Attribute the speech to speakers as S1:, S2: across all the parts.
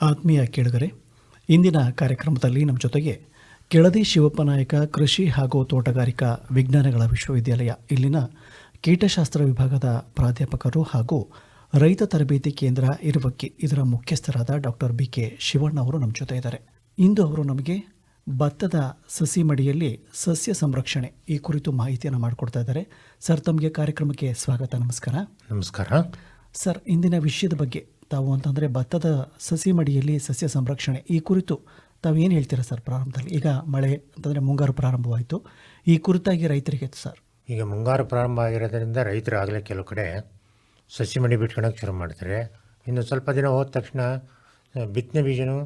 S1: ಆತ್ಮೀಯ ಕೇಳುಗರೆ ಇಂದಿನ ಕಾರ್ಯಕ್ರಮದಲ್ಲಿ ನಮ್ಮ ಜೊತೆಗೆ ಕೆಳದಿ ಶಿವಪ್ಪ ನಾಯಕ ಕೃಷಿ ಹಾಗೂ ತೋಟಗಾರಿಕಾ ವಿಜ್ಞಾನಗಳ ವಿಶ್ವವಿದ್ಯಾಲಯ ಇಲ್ಲಿನ ಕೀಟಶಾಸ್ತ್ರ ವಿಭಾಗದ ಪ್ರಾಧ್ಯಾಪಕರು ಹಾಗೂ ರೈತ ತರಬೇತಿ ಕೇಂದ್ರ ಇರುವಕ್ಕೆ ಇದರ ಮುಖ್ಯಸ್ಥರಾದ ಡಾಕ್ಟರ್ ಬಿ ಕೆ ಶಿವಣ್ಣ ಅವರು ನಮ್ಮ ಜೊತೆ ಇದ್ದಾರೆ. ಇಂದು ಅವರು ನಮಗೆ ಭತ್ತದ ಸಸಿ ಮಡಿಯಲ್ಲಿ ಸಸ್ಯ ಸಂರಕ್ಷಣೆ ಈ ಕುರಿತು ಮಾಹಿತಿಯನ್ನು ಮಾಡಿಕೊಡ್ತಾ ಇದ್ದಾರೆ. ಸರ್ ತಮಗೆ ಕಾರ್ಯಕ್ರಮಕ್ಕೆ ಸ್ವಾಗತ ನಮಸ್ಕಾರ.
S2: ನಮಸ್ಕಾರ.
S1: ಸರ್ ಇಂದಿನ ವಿಷಯದ ಬಗ್ಗೆ ತಾವು ಅಂತಂದರೆ ಭತ್ತದ ಸಸಿ ಮಡಿಯಲ್ಲಿ ಸಸ್ಯ ಸಂರಕ್ಷಣೆ. ಈ ಕುರಿತು ತಾವು ಏನು ಹೇಳ್ತೀರಾ ಸರ್ ಪ್ರಾರಂಭದಲ್ಲಿ? ಈಗ ಮಳೆ ಅಂತಂದರೆ ಮುಂಗಾರು ಪ್ರಾರಂಭವಾಯಿತು. ಈ ಕುರಿತಾಗಿ ರೈತರಿಗೆ ಸರ್?
S2: ಈಗ ಮುಂಗಾರು ಪ್ರಾರಂಭ ಆಗಿರೋದ್ರಿಂದ ರೈತರು ಆಗಲೇ ಕೆಲವು ಕಡೆ ಸಸಿ ಮಡಿ ಬಿಟ್ಕೊಳಕ್ಕೆ ಶುರು ಮಾಡ್ತಾರೆ. ಇನ್ನು ಸ್ವಲ್ಪ ದಿನ ಹೋದ ತಕ್ಷಣ ಬಿತ್ತನೆ ಬೀಜನೂ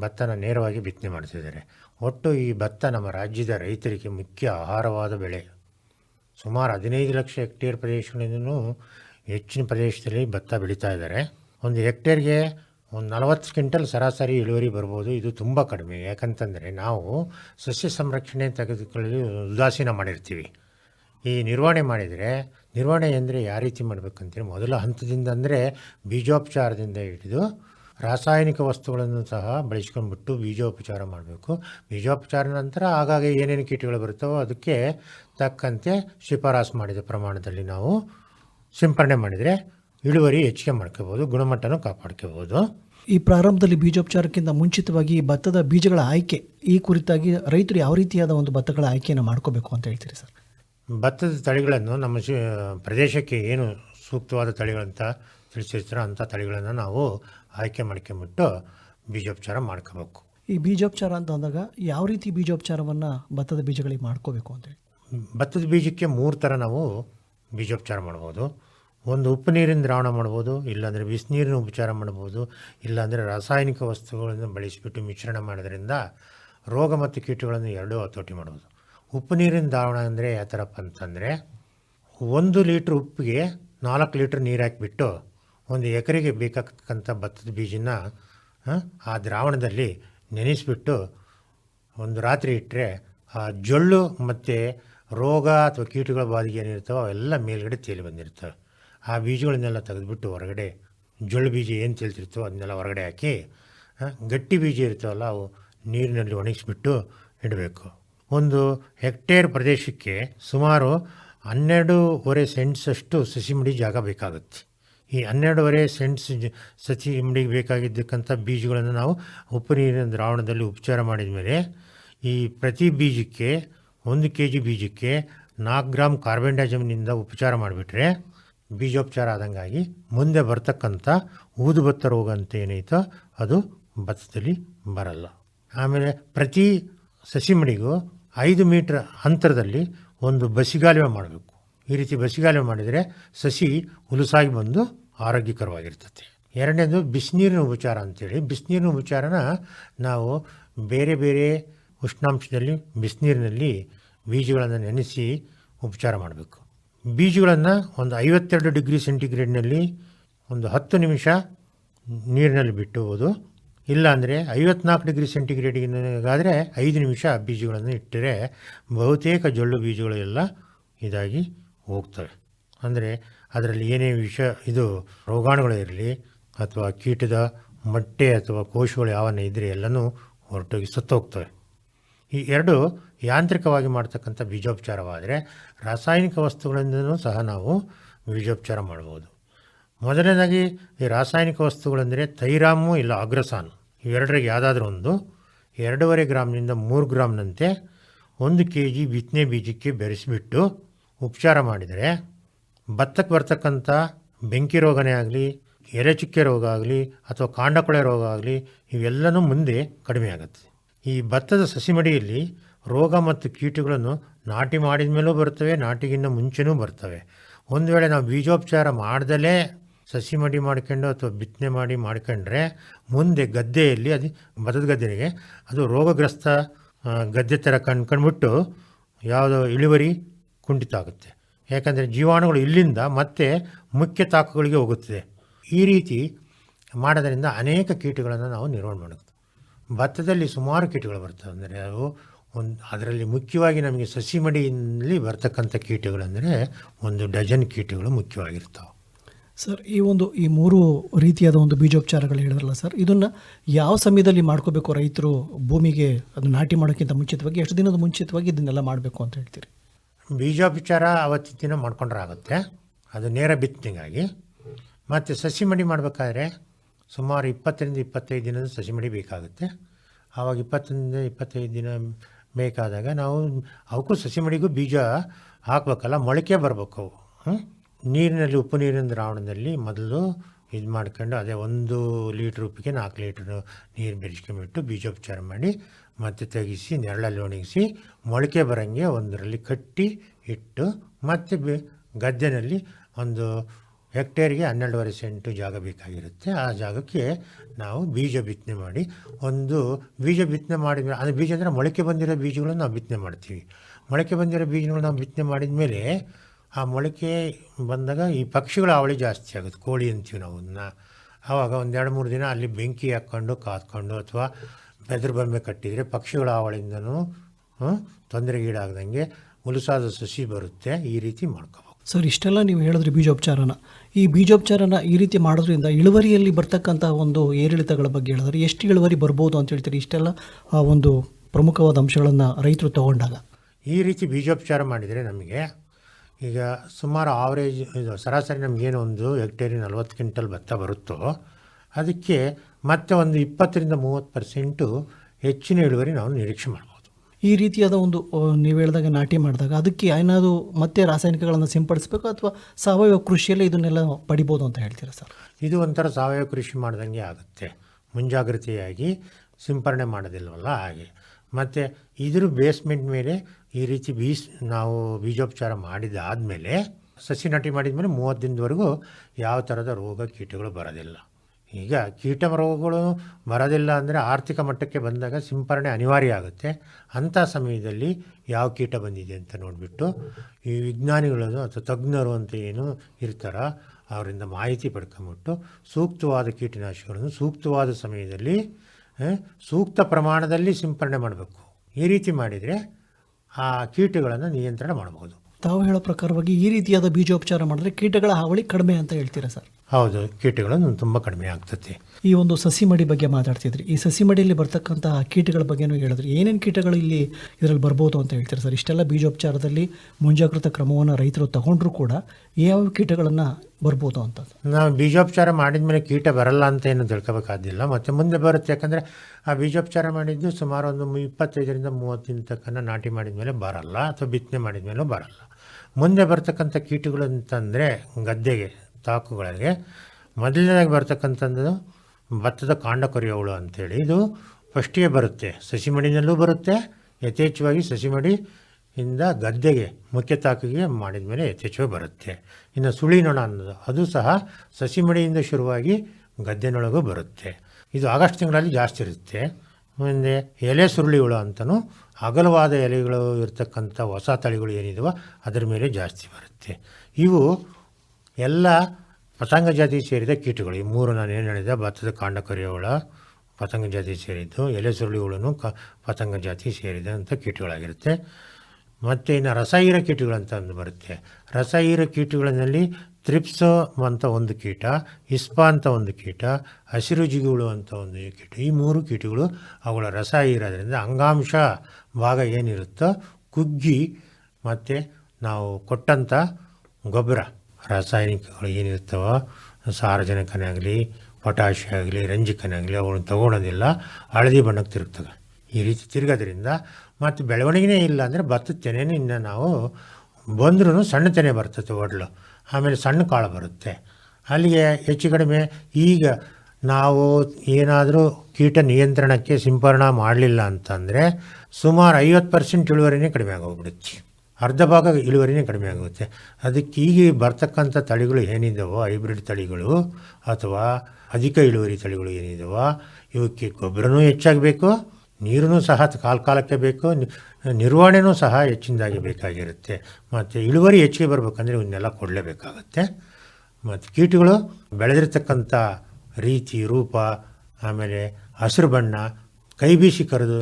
S2: ಭತ್ತನ ನೇರವಾಗಿ ಬಿತ್ತನೆ ಮಾಡ್ತಿದ್ದಾರೆ. ಒಟ್ಟು ಈ ಭತ್ತ ನಮ್ಮ ರಾಜ್ಯದ ರೈತರಿಗೆ ಮುಖ್ಯ ಆಹಾರವಾದ ಬೆಳೆ. ಸುಮಾರು ಹದಿನೈದು ಲಕ್ಷ ಹೆಕ್ಟೇರ್ ಪ್ರದೇಶಗಳಿಂದಲೂ ಹೆಚ್ಚಿನ ಪ್ರದೇಶದಲ್ಲಿ ಭತ್ತ ಬೆಳೀತಾ ಇದ್ದಾರೆ. ಒಂದು ಹೆಕ್ಟೇರ್ಗೆ ಒಂದು ನಲವತ್ತು ಕ್ವಿಂಟಲ್ ಸರಾಸರಿ ಇಳುವರಿ ಬರ್ಬೋದು. ಇದು ತುಂಬ ಕಡಿಮೆ. ಯಾಕಂತಂದರೆ ನಾವು ಸಸ್ಯ ಸಂರಕ್ಷಣೆ ತೆಗೆದುಕೊಳ್ಳಲು ಉದಾಸೀನ ಮಾಡಿರ್ತೀವಿ. ಈ ನಿರ್ವಹಣೆ ಮಾಡಿದರೆ, ನಿರ್ವಹಣೆ ಅಂದರೆ ಯಾವ ರೀತಿ ಮಾಡಬೇಕಂತೇಳಿ ಮೊದಲ ಹಂತದಿಂದ ಅಂದರೆ ಬೀಜೋಪಚಾರದಿಂದ ಹಿಡಿದು ರಾಸಾಯನಿಕ ವಸ್ತುಗಳನ್ನು ಸಹ ಬಳಸ್ಕೊಂಡ್ಬಿಟ್ಟು ಬೀಜೋಪಚಾರ ಮಾಡಬೇಕು. ಬೀಜೋಪಚಾರ ನಂತರ ಆಗಾಗ ಏನೇನು ಕೀಟಗಳು ಬರುತ್ತವೋ ಅದಕ್ಕೆ ತಕ್ಕಂತೆ ಶಿಫಾರಸು ಮಾಡಿದ ಪ್ರಮಾಣದಲ್ಲಿ ನಾವು ಸಿಂಪರಣೆ ಮಾಡಿದರೆ ಇಳುವರಿ ಹೆಚ್ಚಿಗೆ ಮಾಡ್ಕೋಬೋದು ಗುಣಮಟ್ಟನೂ ಕಾಪಾಡ್ಕೋಬೋದು.
S1: ಈ ಪ್ರಾರಂಭದಲ್ಲಿ ಬೀಜೋಪಚಾರಕ್ಕಿಂತ ಮುಂಚಿತವಾಗಿ ಈ ಭತ್ತದ ಬೀಜಗಳ ಆಯ್ಕೆ ಈ ಕುರಿತಾಗಿ ರೈತರು ಯಾವ ರೀತಿಯಾದ ಒಂದು ಭತ್ತಗಳ ಆಯ್ಕೆಯನ್ನು ಮಾಡ್ಕೋಬೇಕು ಅಂತ ಹೇಳ್ತೀರಿ ಸರ್?
S2: ಭತ್ತದ ತಳಿಗಳನ್ನು ನಮ್ಮ ಶಿ ಪ್ರದೇಶಕ್ಕೆ ಏನು ಸೂಕ್ತವಾದ ತಳಿಗಳಂತ ತಿಳಿಸಿರ್ತಾರೋ ಅಂಥ ತಳಿಗಳನ್ನು ನಾವು ಆಯ್ಕೆ ಮಾಡ್ಕೊಂಬಿಟ್ಟು ಬೀಜೋಪಚಾರ ಮಾಡ್ಕೋಬೇಕು.
S1: ಈ ಬೀಜೋಪಚಾರ ಅಂತ ಅಂದಾಗ ಯಾವ ರೀತಿ ಬೀಜೋಪಚಾರವನ್ನು ಭತ್ತದ ಬೀಜಗಳಿಗೆ ಮಾಡ್ಕೋಬೇಕು ಅಂತೇಳಿ
S2: ಭತ್ತದ ಬೀಜಕ್ಕೆ ಮೂರು ಥರ ನಾವು ಬೀಜೋಪಚಾರ ಮಾಡ್ಬೋದು. ಒಂದು ಉಪ್ಪು ನೀರಿನ ದ್ರಾವಣ ಮಾಡ್ಬೋದು ಇಲ್ಲಾಂದರೆ ಬಿಸಿನೀರಿನ ಉಪಚಾರ ಮಾಡ್ಬೋದು ಇಲ್ಲಾಂದರೆ ರಾಸಾಯನಿಕ ವಸ್ತುಗಳನ್ನು ಬಳಸಿಬಿಟ್ಟು ಮಿಶ್ರಣ ಮಾಡೋದ್ರಿಂದ ರೋಗ ಮತ್ತು ಕೀಟಗಳನ್ನು ಎರಡೂ ಹತೋಟಿ ಮಾಡ್ಬೋದು. ಉಪ್ಪು ನೀರಿನ ದ್ರಾವಣ ಅಂದರೆ ಯಾವ ಥರಪ್ಪ ಅಂತಂದರೆ ಒಂದು ಲೀಟ್ರ್ ಉಪ್ಪಿಗೆ ನಾಲ್ಕು ಲೀಟ್ರ್ ನೀರು ಹಾಕಿಬಿಟ್ಟು ಒಂದು ಎಕರೆಗೆ ಬೇಕಾಗ್ತಕ್ಕಂಥ ಭತ್ತದ ಬೀಜನ ಆ, ದ್ರಾವಣದಲ್ಲಿ ನೆನೆಸಿಬಿಟ್ಟು ಒಂದು ರಾತ್ರಿ ಇಟ್ಟರೆ ಆ ಜೊಳ್ಳು ಮತ್ತು ರೋಗ ಅಥವಾ ಕೀಟಗಳ ಬಾಧಿಗೆ ಏನಿರ್ತವೋ ಅವೆಲ್ಲ ಮೇಲ್ಗಡೆ ತೇಲಿ ಬಂದಿರ್ತವೆ ಆ ಬೀಜಗಳನ್ನೆಲ್ಲ ತೆಗೆದುಬಿಟ್ಟು ಹೊರಗಡೆ ಜೊಳ್ಳು ಬೀಜ ಏನು ತಿಳ್ತಿರ್ತೋ ಅದನ್ನೆಲ್ಲ ಹೊರಗಡೆ ಹಾಕಿ ಗಟ್ಟಿ ಬೀಜ ಇರ್ತಾವಲ್ಲ ಅವು ನೀರಿನಲ್ಲಿ ಒಣಗಿಸ್ಬಿಟ್ಟು ಇಡಬೇಕು. ಒಂದು ಹೆಕ್ಟೇರ್ ಪ್ರದೇಶಕ್ಕೆ ಸುಮಾರು ಹನ್ನೆರಡೂವರೆ ಸೆಂಟ್ಸಷ್ಟು ಸಸಿಮಡಿ ಜಾಗ ಬೇಕಾಗುತ್ತೆ. ಈ ಹನ್ನೆರಡೂವರೆ ಸೆಂಟ್ಸ್ ಸಸಿ ಮಡಿಗೆ ಬೇಕಾಗಿದ್ದಕ್ಕಂಥ ಬೀಜಗಳನ್ನು ನಾವು ಉಪ್ಪು ನೀರಿನ ದ್ರಾವಣದಲ್ಲಿ ಉಪಚಾರ ಮಾಡಿದ ಮೇಲೆ ಈ ಪ್ರತಿ ಬೀಜಕ್ಕೆ ಒಂದು ಕೆ ಜಿ ಬೀಜಕ್ಕೆ ನಾಲ್ಕು ಗ್ರಾಮ್ ಕಾರ್ಬನ್ ಡೈಜಮ್ನಿಂದ ಉಪಚಾರ ಮಾಡಿಬಿಟ್ರೆ ಬೀಜೋಪಚಾರ ಆದಂಗಾಗಿ ಮುಂದೆ ಬರ್ತಕ್ಕಂಥ ಊದು ಭತ್ತ ರೋಗ ಅಂತ ಏನೈತೋ ಅದು ಭತ್ತದಲ್ಲಿ ಬರಲ್ಲ. ಆಮೇಲೆ ಪ್ರತಿ ಸಸಿ ಮಡಿಗೂ ಐದು ಮೀಟ್ರ್ ಅಂತರದಲ್ಲಿ ಒಂದು ಬಸಿಗಾಲಿವೆ ಮಾಡಬೇಕು. ಈ ರೀತಿ ಬಸಿಗಾಲಿವೆ ಮಾಡಿದರೆ ಸಸಿ ಹುಲುಸಾಗಿ ಬಂದು ಆರೋಗ್ಯಕರವಾಗಿರ್ತದೆ. ಎರಡನೇದು ಬಿಸಿನೀರಿನ ಉಪಚಾರ ಅಂತೇಳಿ. ಬಿಸಿನೀರಿನ ಉಪಚಾರನ ನಾವು ಬೇರೆ ಬೇರೆ ಉಷ್ಣಾಂಶದಲ್ಲಿ ಬಿಸಿನೀರಿನಲ್ಲಿ ಬೀಜಗಳನ್ನು ನೆನೆಸಿ ಉಪಚಾರ ಮಾಡಬೇಕು. ಬೀಜಗಳನ್ನು ಒಂದು ಐವತ್ತೆರಡು ಡಿಗ್ರಿ ಸೆಂಟಿಗ್ರೇಡ್ನಲ್ಲಿ ಒಂದು ಹತ್ತು ನಿಮಿಷ ನೀರಿನಲ್ಲಿ ಬಿಟ್ಟುವುದು ಇಲ್ಲಾಂದರೆ ಐವತ್ನಾಲ್ಕು ಡಿಗ್ರಿ ಸೆಂಟಿಗ್ರೇಡ್ಗಾದರೆ ಐದು ನಿಮಿಷ ಬೀಜಗಳನ್ನು ಇಟ್ಟರೆ ಬಹುತೇಕ ಜೊಳ್ಳು ಬೀಜಗಳು ಎಲ್ಲ ಇದಾಗಿ ಹೋಗ್ತವೆ. ಅಂದರೆ ಅದರಲ್ಲಿ ಏನೇ ವಿಷ, ಇದು ರೋಗಾಣುಗಳಿರಲಿ ಅಥವಾ ಕೀಟದ ಮೊಟ್ಟೆ ಅಥವಾ ಕೋಶಗಳು ಯಾವನ್ನ ಇದ್ದರೆ ಎಲ್ಲನೂ ಹೊರಟೋಗಿ ಸತ್ತೋಗ್ತವೆ. ಈ ಎರಡು ಯಾಂತ್ರಿಕವಾಗಿ ಮಾಡ್ತಕ್ಕಂಥ ಬೀಜೋಪಚಾರವಾದರೆ ರಾಸಾಯನಿಕ ವಸ್ತುಗಳಿಂದಲೂ ಸಹ ನಾವು ಬೀಜೋಪಚಾರ ಮಾಡ್ಬೋದು. ಮೊದಲನೇದಾಗಿ ಈ ರಾಸಾಯನಿಕ ವಸ್ತುಗಳೆಂದರೆ ತೈರಾಮು ಇಲ್ಲ ಅಗ್ರಸಾನು. ಇವೆರಡರಿಗೆ ಯಾವುದಾದ್ರೂ ಒಂದು. ಎರಡೂವರೆ ಗ್ರಾಮ್ನಿಂದ ಮೂರು ಗ್ರಾಮ್ನಂತೆ ಒಂದು ಕೆ ಜಿ ಬಿತ್ತನೆ ಬೀಜಕ್ಕೆ ಬೆರೆಸಿಬಿಟ್ಟು ಉಪಚಾರ ಮಾಡಿದರೆ ಭತ್ತಕ್ಕೆ ಬರ್ತಕ್ಕಂಥ ಬೆಂಕಿ ರೋಗನೇ ಆಗಲಿ ಎರೆಚುಕ್ಕೆ ರೋಗ ಆಗಲಿ, ಅಥವಾ ಕಾಂಡಕೊಳೆ ರೋಗ ಆಗಲಿ, ಇವೆಲ್ಲನೂ ಮುಂದೆ ಕಡಿಮೆ ಆಗುತ್ತೆ ಈ ಭತ್ತದ ಸಸಿಮಡಿಯಲ್ಲಿ ರೋಗ ಮತ್ತು ಕೀಟಗಳನ್ನು ನಾಟಿ ಮಾಡಿದ ಮೇಲೂ ಬರ್ತವೆ ನಾಟಿಗಿಂತ ಮುಂಚೆನೂ ಬರ್ತವೆ. ಒಂದು ವೇಳೆ ನಾವು ಬೀಜೋಪಚಾರ ಮಾಡ್ದಲೇ ಸಸಿ ಮಡಿ ಮಾಡ್ಕೊಂಡು ಅಥವಾ ಬಿತ್ತನೆ ಮಾಡಿ ಮಾಡ್ಕೊಂಡ್ರೆ ಮುಂದೆ ಗದ್ದೆಯಲ್ಲಿ ಅದು ಭತ್ತದ ಗದ್ದೆಗೆ ಅದು ರೋಗಗ್ರಸ್ತ ಗದ್ದೆ ಥರ ಕಂಡ್ಕೊಂಡ್ಬಿಟ್ಟು ಯಾವುದೋ ಇಳುವರಿ ಕುಂಠಿತ ಆಗುತ್ತೆ ಯಾಕಂದರೆ ಜೀವಾಣುಗಳು ಇಲ್ಲಿಂದ ಮತ್ತೆ ಮುಖ್ಯ ತಾಕುಗಳಿಗೆ ಹೋಗುತ್ತದೆ. ಈ ರೀತಿ ಮಾಡೋದರಿಂದ ಅನೇಕ ಕೀಟಗಳನ್ನು ನಾವು ನಿರ್ವಹಣೆ ಮಾಡಬಹುದು ಭತ್ತದಲ್ಲಿ ಸುಮಾರು ಕೀಟಗಳು ಬರ್ತವೆ. ಅಂದರೆ ಅವು ಒಂದು ಅದರಲ್ಲಿ ಮುಖ್ಯವಾಗಿ ನಮಗೆ ಸಸಿ ಮಡಿಯಲ್ಲಿ ಬರ್ತಕ್ಕಂಥ ಕೀಟಗಳಂದರೆ ಒಂದು ಡಜನ್ ಕೀಟಗಳು ಮುಖ್ಯವಾಗಿರ್ತಾವೆ.
S1: ಸರ್ ಈ ಒಂದು ಈ ಮೂರು ರೀತಿಯಾದ ಒಂದು ಬೀಜೋಪಚಾರಗಳು ಹೇಳಿದ್ರಲ್ಲ ಸರ್ ಇದನ್ನು ಯಾವ ಸಮಯದಲ್ಲಿ ಮಾಡ್ಕೋಬೇಕು ರೈತರು ಭೂಮಿಗೆ ಅದು ನಾಟಿ ಮಾಡೋಕ್ಕಿಂತ ಮುಂಚಿತವಾಗಿ ಎಷ್ಟು ದಿನದ ಮುಂಚಿತವಾಗಿ ಇದನ್ನೆಲ್ಲ ಮಾಡಬೇಕು ಅಂತ ಹೇಳ್ತೀರಿ?
S2: ಬೀಜೋಪಚಾರ ಅವತ್ತಿನ ದಿನ ಮಾಡ್ಕೊಂಡ್ರೆ ಆಗುತ್ತೆ. ಅದು ನೇರ ಬಿತ್ತನೆಗಾಗಿ. ಮತ್ತು ಸಸಿ ಮಡಿ ಮಾಡಬೇಕಾದ್ರೆ ಸುಮಾರು ಇಪ್ಪತ್ತರಿಂದ ಇಪ್ಪತ್ತೈದು ದಿನದ ಸಸಿ ಮಡಿ ಬೇಕಾಗುತ್ತೆ ಆವಾಗ ಇಪ್ಪತ್ತರಿಂದ ಇಪ್ಪತ್ತೈದು ದಿನ ಬೇಕಾದಾಗ ನಾವು ಅವಕ್ಕೂ ಸಸಿ ಮಡಿಗೂ ಬೀಜ ಹಾಕ್ಬೇಕಲ್ಲ, ಮೊಳಕೆ ಬರಬೇಕು ಅವು? ನೀರಿನಲ್ಲಿ, ಉಪ್ಪು ನೀರಿನ ದ್ರಾವಣದಲ್ಲಿ ಮೊದಲು ಇದು ಮಾಡ್ಕೊಂಡು ಅದೇ ಒಂದು ಲೀಟ್ರ್ ಉಪ್ಪಿಗೆ ನಾಲ್ಕು ಲೀಟ್ರ್ ನೀರು ಬೆರೆಸ್ಕೊಂಬಿಟ್ಟು ಬೀಜೋಪಚಾರ ಮಾಡಿ ಮತ್ತೆ ತೆಗೆಸಿ, ನೆರಳಲ್ಲಿ ಒಣಗಿಸಿ, ಮೊಳಕೆ ಬರೋಂಗೆ ಒಂದರಲ್ಲಿ ಕಟ್ಟಿ ಇಟ್ಟು ಮತ್ತೆ ಬಿ, ಗದ್ದೆನಲ್ಲಿ ಒಂದು ಹೆಕ್ಟೇರ್ಗೆ ಹನ್ನೆರಡುವರೆ ಸೆಂಟು ಜಾಗ ಬೇಕಾಗಿರುತ್ತೆ. ಆ ಜಾಗಕ್ಕೆ ನಾವು ಬೀಜ ಬಿತ್ತನೆ ಮಾಡಿ, ಒಂದು ಬೀಜ ಬಿತ್ತನೆ ಮಾಡಿದ ಅದು ಬೀಜ ಅಂದರೆ ಮೊಳಕೆ ಬಂದಿರೋ ಬೀಜಗಳನ್ನು ನಾವು ಬಿತ್ತನೆ ಮಾಡ್ತೀವಿ. ಮೊಳಕೆ ಬಂದಿರೋ ಬೀಜಗಳು ನಾವು ಬಿತ್ತನೆ ಮಾಡಿದ ಮೇಲೆ ಆ ಮೊಳಕೆ ಬಂದಾಗ ಈ ಪಕ್ಷಿಗಳ ಅವಳಿ ಜಾಸ್ತಿ ಆಗುತ್ತೆ, ಕೋಳಿ ಅಂತೀವಿ ನಾವು ಅದನ್ನ ಆವಾಗ ಒಂದೆರಡು ಮೂರು ದಿನ ಅಲ್ಲಿ ಬೆಂಕಿ ಹಾಕ್ಕೊಂಡು ಕಾದ್ಕೊಂಡು ಅಥವಾ ಬೆದ್ರ ಬೊಂಬೆ ಕಟ್ಟಿದರೆ ಪಕ್ಷಿಗಳ ಅವಳಿಂದನೂ ತೊಂದರೆಗೀಡಾಗ್ದಂಗೆ ಮುಲುಸಾದ ಸಸಿ ಬರುತ್ತೆ. ಈ ರೀತಿ ಮಾಡ್ಕೋಬೇಕು
S1: ಸರ್, ಇಷ್ಟೆಲ್ಲ ನೀವು ಹೇಳಿದ್ರಿ ಬೀಜೋಪಚಾರನ. ಈ ಬೀಜೋಪಚಾರನ ಈ ರೀತಿ ಮಾಡೋದ್ರಿಂದ ಇಳುವರಿಯಲ್ಲಿ ಬರ್ತಕ್ಕಂಥ ಒಂದು ಏರಿಳಿತಗಳ ಬಗ್ಗೆ ಹೇಳಿದ್ರೆ. ಎಷ್ಟು ಇಳುವರಿ ಬರ್ಬೋದು ಅಂತ ಹೇಳ್ತೀರಿ? ಇಷ್ಟೆಲ್ಲ, ಆ, ಒಂದು ಪ್ರಮುಖವಾದ ಅಂಶಗಳನ್ನು ರೈತರು ತಗೊಂಡಾಗ.
S2: ಈ ರೀತಿ ಬೀಜೋಪಚಾರ ಮಾಡಿದರೆ ನಮಗೆ ಈಗ ಸುಮಾರು ಆವರೇಜ್ ಇದು ಸರಾಸರಿ ನಮಗೇನು ಒಂದು ಹೆಕ್ಟೇರಿ ನಲ್ವತ್ತು ಕ್ವಿಂಟಲ್ ಭತ್ತ ಬರುತ್ತೋ, ಅದಕ್ಕೆ ಮತ್ತೆ ಒಂದು ಇಪ್ಪತ್ತರಿಂದ ಮೂವತ್ತು ಪರ್ಸೆಂಟು ಹೆಚ್ಚಿನ ಇಳುವರಿ ನಾವು ನಿರೀಕ್ಷೆ ಮಾಡ್ಬೋದು.
S1: ಈ ರೀತಿಯಾದ ಒಂದು ನೀವು ಹೇಳಿದಾಗ ನಾಟಿ ಮಾಡಿದಾಗ ಅದಕ್ಕೆ ಏನಾದರೂ ಮತ್ತೆ ರಾಸಾಯನಿಕಗಳನ್ನು ಸಿಂಪಡಿಸಬೇಕು ಅಥವಾ ಸಾವಯವ ಕೃಷಿಯಲ್ಲೇ ಇದನ್ನೆಲ್ಲ ಪಡಿಬೋದು ಅಂತ ಹೇಳ್ತೀರಾ ಸರ್?
S2: ಇದು ಒಂಥರ ಸಾವಯವ ಕೃಷಿ ಮಾಡ್ದಂಗೆ ಆಗುತ್ತೆ. ಮುಂಜಾಗ್ರತೆಯಾಗಿ ಸಿಂಪರಣೆ ಮಾಡೋದಿಲ್ವಲ್ಲ ಹಾಗೆ. ಮತ್ತು ಇದ್ರ ಬೇಸ್ಮೆಂಟ್ ಮೇಲೆ ಈ ರೀತಿ ಬೀಸ್, ನಾವು ಬೀಜೋಪಚಾರ ಮಾಡಿದಾದಮೇಲೆ ಸಸಿ ನಾಟಿ ಮಾಡಿದ ಮೇಲೆ ಮೂವತ್ತು ದಿನದವರೆಗೂ ಯಾವ ಥರದ ರೋಗ ಕೀಟಗಳು ಬರೋದಿಲ್ಲ. ಈಗ ಕೀಟ ರೋಗಗಳು ಬರೋದಿಲ್ಲ ಅಂದರೆ ಆರ್ಥಿಕ ಮಟ್ಟಕ್ಕೆ ಬಂದಾಗ ಸಿಂಪರಣೆ ಅನಿವಾರ್ಯ ಆಗುತ್ತೆ. ಅಂಥ ಸಮಯದಲ್ಲಿ ಯಾವ ಕೀಟ ಬಂದಿದೆ ಅಂತ ನೋಡಿಬಿಟ್ಟು ಈ ವಿಜ್ಞಾನಿಗಳನ್ನು ಅಥವಾ ತಜ್ಞರು ಅಂತ ಏನು ಇರ್ತಾರೋ, ಅವರಿಂದ ಮಾಹಿತಿ ಪಡ್ಕೊಂಬಿಟ್ಟು ಸೂಕ್ತವಾದ ಕೀಟನಾಶಕಗಳನ್ನು ಸೂಕ್ತವಾದ ಸಮಯದಲ್ಲಿ ಸೂಕ್ತ ಪ್ರಮಾಣದಲ್ಲಿ ಸಿಂಪರಣೆ ಮಾಡಬೇಕು. ಈ ರೀತಿ ಮಾಡಿದರೆ ಆ ಕೀಟಗಳನ್ನು ನಿಯಂತ್ರಣ ಮಾಡಬಹುದು.
S1: ತಾವು ಹೇಳೋ ಪ್ರಕಾರವಾಗಿ ಈ ರೀತಿಯಾದ ಬೀಜೋಪಚಾರ ಮಾಡಿದ್ರೆ ಕೀಟಗಳ ಹಾವಳಿ ಕಡಿಮೆ ಅಂತ ಹೇಳ್ತೀರಾ ಸರ್?
S2: ಹೌದು ಕೀಟಗಳನ್ನು ತುಂಬ ಕಡಿಮೆ ಆಗ್ತದೆ.
S1: ಈ ಒಂದು ಸಸಿ ಮಡಿ ಬಗ್ಗೆ ಮಾತಾಡ್ತಿದ್ರಿ. ಈ ಸಸಿ ಮಡಿಯಲ್ಲಿ ಬರ್ತಕ್ಕಂತಹ ಕೀಟಗಳ ಬಗ್ಗೆನೂ ಹೇಳಿದ್ರಿ. ಏನೇನು ಕೀಟಗಳು ಇಲ್ಲಿ ಇದರಲ್ಲಿ ಬರ್ಬೋದು ಅಂತ ಹೇಳ್ತೀರಿ ಸರ್? ಇಷ್ಟೆಲ್ಲ ಬೀಜೋಪಚಾರದಲ್ಲಿ ಮುಂಜಾಗ್ರತಾ ಕ್ರಮವನ್ನು ರೈತರು ತಗೊಂಡ್ರು ಕೂಡ ಯಾವ ಕೀಟಗಳನ್ನು ಬರ್ಬೋದು ಅಂತ
S2: ನಾವು ಬೀಜೋಪಚಾರ ಮಾಡಿದ ಮೇಲೆ ಕೀಟ ಬರಲ್ಲ ಅಂತ ಏನು ತಿಳ್ಕೊಬೇಕಾದಿಲ್ಲ. ಮತ್ತು ಮುಂದೆ ಬರುತ್ತೆ ಯಾಕಂದರೆ ಆ ಬೀಜೋಪಚಾರ ಮಾಡಿದ್ದು ಸುಮಾರು ಒಂದು ಇಪ್ಪತ್ತೈದರಿಂದ ಮೂವತ್ತಿನ ದಿನ ತಕ್ಕನ ನಾಟಿ ಮಾಡಿದ ಮೇಲೆ ಬರಲ್ಲ ಅಥವಾ ಬಿತ್ತನೆ ಮಾಡಿದ ಮೇಲೂ ಬರಲ್ಲ. ಮುಂದೆ ಬರ್ತಕ್ಕಂಥ ಕೀಟಗಳು ಅಂತಂದರೆ ಗದ್ದೆಗೆ ತಾಕುಗಳಿಗೆ ಮೊದಲನೇದಾಗಿ ಬರ್ತಕ್ಕಂಥದ್ದು ಭತ್ತದ ಕಾಂಡ ಕೊರೆಯೋಳು ಅಂಥೇಳಿ. ಇದು ಫಸ್ಟಿಗೆ ಬರುತ್ತೆ, ಸಸಿಮಡಿನಲ್ಲೂ ಬರುತ್ತೆ, ಯಥೇಚ್ಛವಾಗಿ ಸಸಿಮಡಿ ಇಂದ ಗದ್ದೆಗೆ ಮುಖ್ಯ ತಾಕಿಗೆ ಮಾಡಿದ ಮೇಲೆ ಯಥೇಚ್ಛವಾಗಿ ಬರುತ್ತೆ. ಇನ್ನು ಸುಳಿ ನೊಣ ಅನ್ನೋದು, ಅದು ಸಹ ಸಸಿಮಡಿಯಿಂದ ಶುರುವಾಗಿ ಗದ್ದೆನೊಳಗೂ ಬರುತ್ತೆ. ಇದು ಆಗಸ್ಟ್ ತಿಂಗಳಲ್ಲಿ ಜಾಸ್ತಿ ಇರುತ್ತೆ. ಮುಂದೆ ಎಲೆ ಸುರುಳಿ ಹುಳು ಅಂತಲೂ ಅಗಲವಾದ ಎಲೆಗಳು ಇರ್ತಕ್ಕಂಥ ಹೊಸ ತಳಿಗಳು ಏನಿದವೋ ಅದರ ಮೇಲೆ ಜಾಸ್ತಿ ಬರುತ್ತೆ. ಇವು ಎಲ್ಲ ಪತಂಗ ಜಾತಿ ಸೇರಿದ ಕೀಟಗಳು. ಈ ಮೂರು ನಾನು ಏನು ಹೇಳಿದೆ? ಭತ್ತದ ಕಾಂಡ ಕರಿಯೋಳ ಪತಂಗ ಜಾತಿ ಸೇರಿದ್ದು, ಎಲೆ ಸುರುಳಿ ಹುಳನು ಕ, ಪತಂಗ ಜಾತಿ ಸೇರಿದಂಥ ಕೀಟಗಳಾಗಿರುತ್ತೆ. ಮತ್ತು ಇನ್ನು ರಸಹೀರ ಕೀಟಗಳು ಅಂತ ಒಂದು ಬರುತ್ತೆ. ರಸಹೀರ ಕೀಟಗಳಲ್ಲಿ ತ್ರಿಪ್ಸೋ ಅಂತ ಒಂದು ಕೀಟ, ಇಸ್ಪಾ ಅಂತ ಒಂದು ಕೀಟ, ಹಸಿರು ಜಿಗುಳು ಅಂತ ಒಂದು ಕೀಟ, ಈ ಮೂರು ಕೀಟಗಳು ಅವುಗಳ ರಸ ಹೀರೋದ್ರಿಂದ ಅಂಗಾಂಶ ಭಾಗ ಏನಿರುತ್ತೋ, ಕುಗ್ಗಿ ಮತ್ತು ನಾವು ಕೊಟ್ಟಂಥ ಗೊಬ್ಬರ. ರಾಸಾಯನಿಕಗಳು ಏನಿರ್ತವೆ ಸಾರಜನಕನೇ ಆಗಲಿ ಪೊಟ್ಯಾಷಿಯ ಆಗಲಿ ರಂಜಕನೇ ಆಗಲಿ ಅವುಗಳನ್ನು ತಗೊಳೋದಿಲ್ಲ, ಹಳದಿ ಬಣ್ಣಕ್ಕೆ ತಿರುಗ್ತದೆ. ಈ ರೀತಿ ತಿರುಗೋದ್ರಿಂದ ಮತ್ತು ಬೆಳವಣಿಗೆನೇ ಇಲ್ಲ ಅಂದರೆ ಭತ್ತದ ತೆನೆನೇ ಇನ್ನು ನಾವು ಬಂದ್ರೂ ಸಣ್ಣ ತೆನೆ ಬರ್ತದೆ ಒಡ್ಲು. ಆಮೇಲೆ ಸಣ್ಣ ಕಾಳು ಬರುತ್ತೆ. ಅಲ್ಲಿಗೆ ಹೆಚ್ಚು ಕಡಿಮೆ ಈಗ ನಾವು ಏನಾದರೂ ಕೀಟ ನಿಯಂತ್ರಣಕ್ಕೆ ಸಿಂಪರಣ ಮಾಡಲಿಲ್ಲ ಅಂತಂದರೆ ಸುಮಾರು ಐವತ್ತು ಪರ್ಸೆಂಟ್ ಇಳುವರಿನೇ ಕಡಿಮೆ ಆಗೋಗ್ಬಿಡುತ್ತೆ. ಅರ್ಧ ಭಾಗ ಇಳುವರಿನೇ ಕಡಿಮೆ ಆಗುತ್ತೆ. ಅದಕ್ಕೆ ಈಗ ಬರ್ತಕ್ಕಂಥ ತಳಿಗಳು ಏನಿದ್ದಾವೋ ಹೈಬ್ರಿಡ್ ತಳಿಗಳು ಅಥವಾ ಅಧಿಕ ಇಳುವರಿ ತಳಿಗಳು ಏನಿದ್ದಾವೋ ಇವಕ್ಕೆ ಗೊಬ್ಬರನೂ ಹೆಚ್ಚಾಗಬೇಕು ನೀರೂ ಸಹ ಕಾಲ ಕಾಲಕ್ಕೆ ಬೇಕು ನಿರ್ವಹಣೆನೂ ಸಹ ಹೆಚ್ಚಿನದಾಗಿ ಬೇಕಾಗಿರುತ್ತೆ. ಮತ್ತು ಇಳುವರಿ ಹೆಚ್ಚಿಗೆ ಬರಬೇಕಂದ್ರೆ ಇವನ್ನೆಲ್ಲ ಕೊಡಲೇಬೇಕಾಗತ್ತೆ. ಮತ್ತು ಕೀಟಗಳು ಬೆಳೆದಿರ್ತಕ್ಕಂಥ ರೀತಿ, ರೂಪ, ಆಮೇಲೆ ಹಸಿರು ಬಣ್ಣ ಕೈ ಬೀಸಿ ಕರೆದು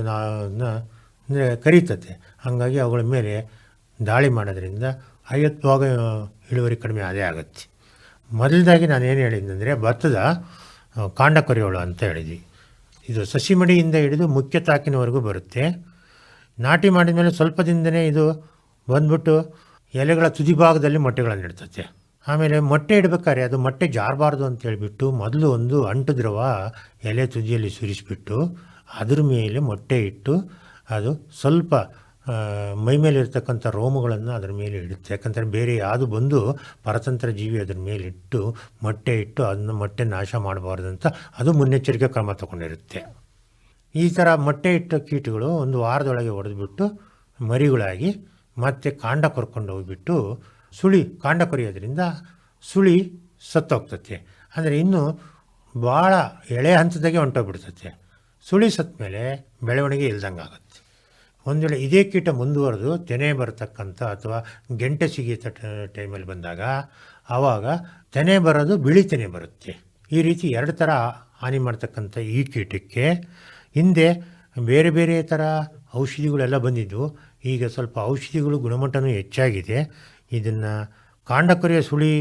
S2: ಅಂದರೆ ಕರೀತತೆ. ಹಾಗಾಗಿ ಅವುಗಳ ಮೇಲೆ ದಾಳಿ ಮಾಡೋದ್ರಿಂದ ಐವತ್ತು ಭಾಗ ಇಳುವರಿ ಕಡಿಮೆ ಅದೇ ಆಗುತ್ತೆ. ಮೊದಲದಾಗಿ ನಾನು ಏನು ಹೇಳಿದ್ದಂದರೆ ಭತ್ತದ ಕಾಂಡ ಕೊರೆಯೋಳು ಅಂತ ಹೇಳಿದ್ವಿ. ಇದು ಸಸಿ ಮಡಿಯಿಂದ ಹಿಡಿದು ಮುಖ್ಯ ತಾಕಿನವರೆಗೂ ಬರುತ್ತೆ. ನಾಟಿ ಮಾಡಿದ ಮೇಲೆ ಸ್ವಲ್ಪ ದಿನದೇ ಇದು ಬಂದ್ಬಿಟ್ಟು ಎಲೆಗಳ ತುದಿ ಭಾಗದಲ್ಲಿ ಮೊಟ್ಟೆಗಳನ್ನು ಇಡ್ತತೆ. ಆಮೇಲೆ ಮೊಟ್ಟೆ ಇಡಬೇಕಾದ್ರೆ ಅದು ಮೊಟ್ಟೆ ಜಾರಬಾರ್ದು ಅಂತ ಹೇಳಿಬಿಟ್ಟು ಮೊದಲು ಒಂದು ಅಂಟು ದ್ರವ ಎಲೆ ತುದಿಯಲ್ಲಿ ಸುರಿಸಿಬಿಟ್ಟು ಅದ್ರ ಮೇಲೆ ಮೊಟ್ಟೆ ಇಟ್ಟು ಅದು ಸ್ವಲ್ಪ ಮೈ ಮೇಲೆ ಇರ್ತಕ್ಕಂಥ ರೋಮಗಳನ್ನು ಅದರ ಮೇಲೆ ಇಡುತ್ತೆ. ಯಾಕಂದರೆ ಬೇರೆ ಯಾವುದು ಬಂದು ಪರತಂತ್ರ ಜೀವಿ ಅದರ ಮೇಲೆ ಇಟ್ಟು, ಮೊಟ್ಟೆ ಇಟ್ಟು ಅದನ್ನ ಮೊಟ್ಟೆ ನಾಶ ಮಾಡಬಾರ್ದು ಅಂತ ಅದು ಮುನ್ನೆಚ್ಚರಿಕೆ ಕ್ರಮ ತಗೊಂಡಿರುತ್ತೆ. ಈ ಥರ ಮೊಟ್ಟೆ ಇಟ್ಟ ಕೀಟಗಳು ಒಂದು ವಾರದೊಳಗೆ ಹೊಡೆದ್ಬಿಟ್ಟು ಮರಿಗಳಾಗಿ ಮತ್ತೆ ಕಾಂಡ ಕೊರ್ಕೊಂಡು ಹೋಗ್ಬಿಟ್ಟು ಸುಳಿ, ಕಾಂಡ ಕೊರೆಯೋದ್ರಿಂದ ಸುಳಿ ಸತ್ತೋಗ್ತತೆ. ಅಂದರೆ ಇನ್ನು ಭಾಳ ಎಳೆ ಹಂತದಾಗೆ ಹೊಂಟೋಗ್ಬಿಡ್ತತೆ. ಸುಳಿ ಸತ್ತ ಮೇಲೆ ಬೆಳವಣಿಗೆ ಇಲ್ದಂಗೆ ಆಗುತ್ತೆ ಒಂದು ವೇಳೆ ಇದೇ ಕೀಟ ಮುಂದುವರೆದು, ತೆನೆ ಬರತಕ್ಕಂಥ ಅಥವಾ ಗೆಂಟೆ ಸಿಗಿತ ಟೈಮಲ್ಲಿ ಬಂದಾಗ, ಆವಾಗ ತೆನೆ ಬರೋದು ಬಿಳಿ ತೆನೆ ಬರುತ್ತೆ. ಈ ರೀತಿ ಎರಡು ಥರ ಹಾನಿ ಮಾಡ್ತಕ್ಕಂಥ ಈ ಕೀಟಕ್ಕೆ. ಹಿಂದೆ ಬೇರೆ ಬೇರೆ ಥರ ಔಷಧಿಗಳೆಲ್ಲ ಬಂದಿದ್ವು ಈಗ ಸ್ವಲ್ಪ ಔಷಧಿಗಳು ಗುಣಮಟ್ಟನೂ ಹೆಚ್ಚಾಗಿದೆ. ಇದನ್ನು ಕಾಂಡ ಕೊರೆಯ ಸುಳಿ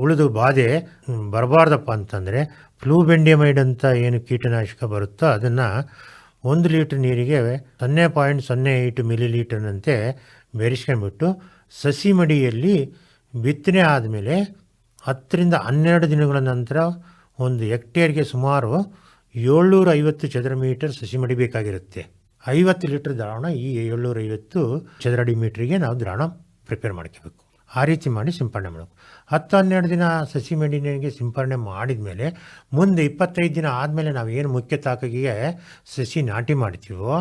S2: ಉಳಿದು ಬಾಧೆ ಬರಬಾರ್ದಪ್ಪ ಅಂತಂದರೆ ಫ್ಲೂಬೆಂಡಿಯಮೈಡ್ ಅಂತ ಏನು ಕೀಟನಾಶಕ ಬರುತ್ತೋ ಅದನ್ನು ಒಂದು ಲೀಟ್ರ್ ನೀರಿಗೆ ಸೊನ್ನೆ ಪಾಯಿಂಟ್ ಸೊನ್ನೆ ಏಯ್ಟು ಮಿಲಿ ಲೀಟರ್ನಂತೆ ಬೆರೆಸ್ಕೊಂಡ್ಬಿಟ್ಟು ಸಸಿ ಮಡಿಯಲ್ಲಿ ಬಿತ್ತನೆ ಆದಮೇಲೆ ಹತ್ತರಿಂದ ಹನ್ನೆರಡು ದಿನಗಳ ನಂತರ ಒಂದು ಹೆಕ್ಟೇರ್ಗೆ ಸುಮಾರು ಏಳ್ನೂರ ಐವತ್ತು ಚದರ ಮೀಟರ್ ಸಸಿ ಮಡಿ ಬೇಕಾಗಿರುತ್ತೆ. ಐವತ್ತು ಲೀಟ್ರ್ ದ್ರಾವಣ ಈ ಏಳ್ನೂರ ಐವತ್ತು ಚದರ ಅಡಿ ಮೀಟ್ರಿಗೆ ನಾವು ದ್ರಾವಣ ಪ್ರಿಪೇರ್ ಮಾಡ್ಕೋಬೇಕು. ಆ ರೀತಿ ಮಾಡಿ ಸಿಂಪರಣೆ ಮಾಡಬೇಕು. ಹತ್ತು ಹನ್ನೆರಡು ದಿನ ಸಸಿ ಮೆಂಡಿನಿಗೆ ಸಿಂಪಡಣೆ ಮಾಡಿದ ಮೇಲೆ ಮುಂದೆ ಇಪ್ಪತ್ತೈದು ದಿನ ಆದಮೇಲೆ ನಾವು ಏನು ಮುಖ್ಯ ತಾಕಿಗೆ ಸಸಿ ನಾಟಿ ಮಾಡ್ತೀವೋ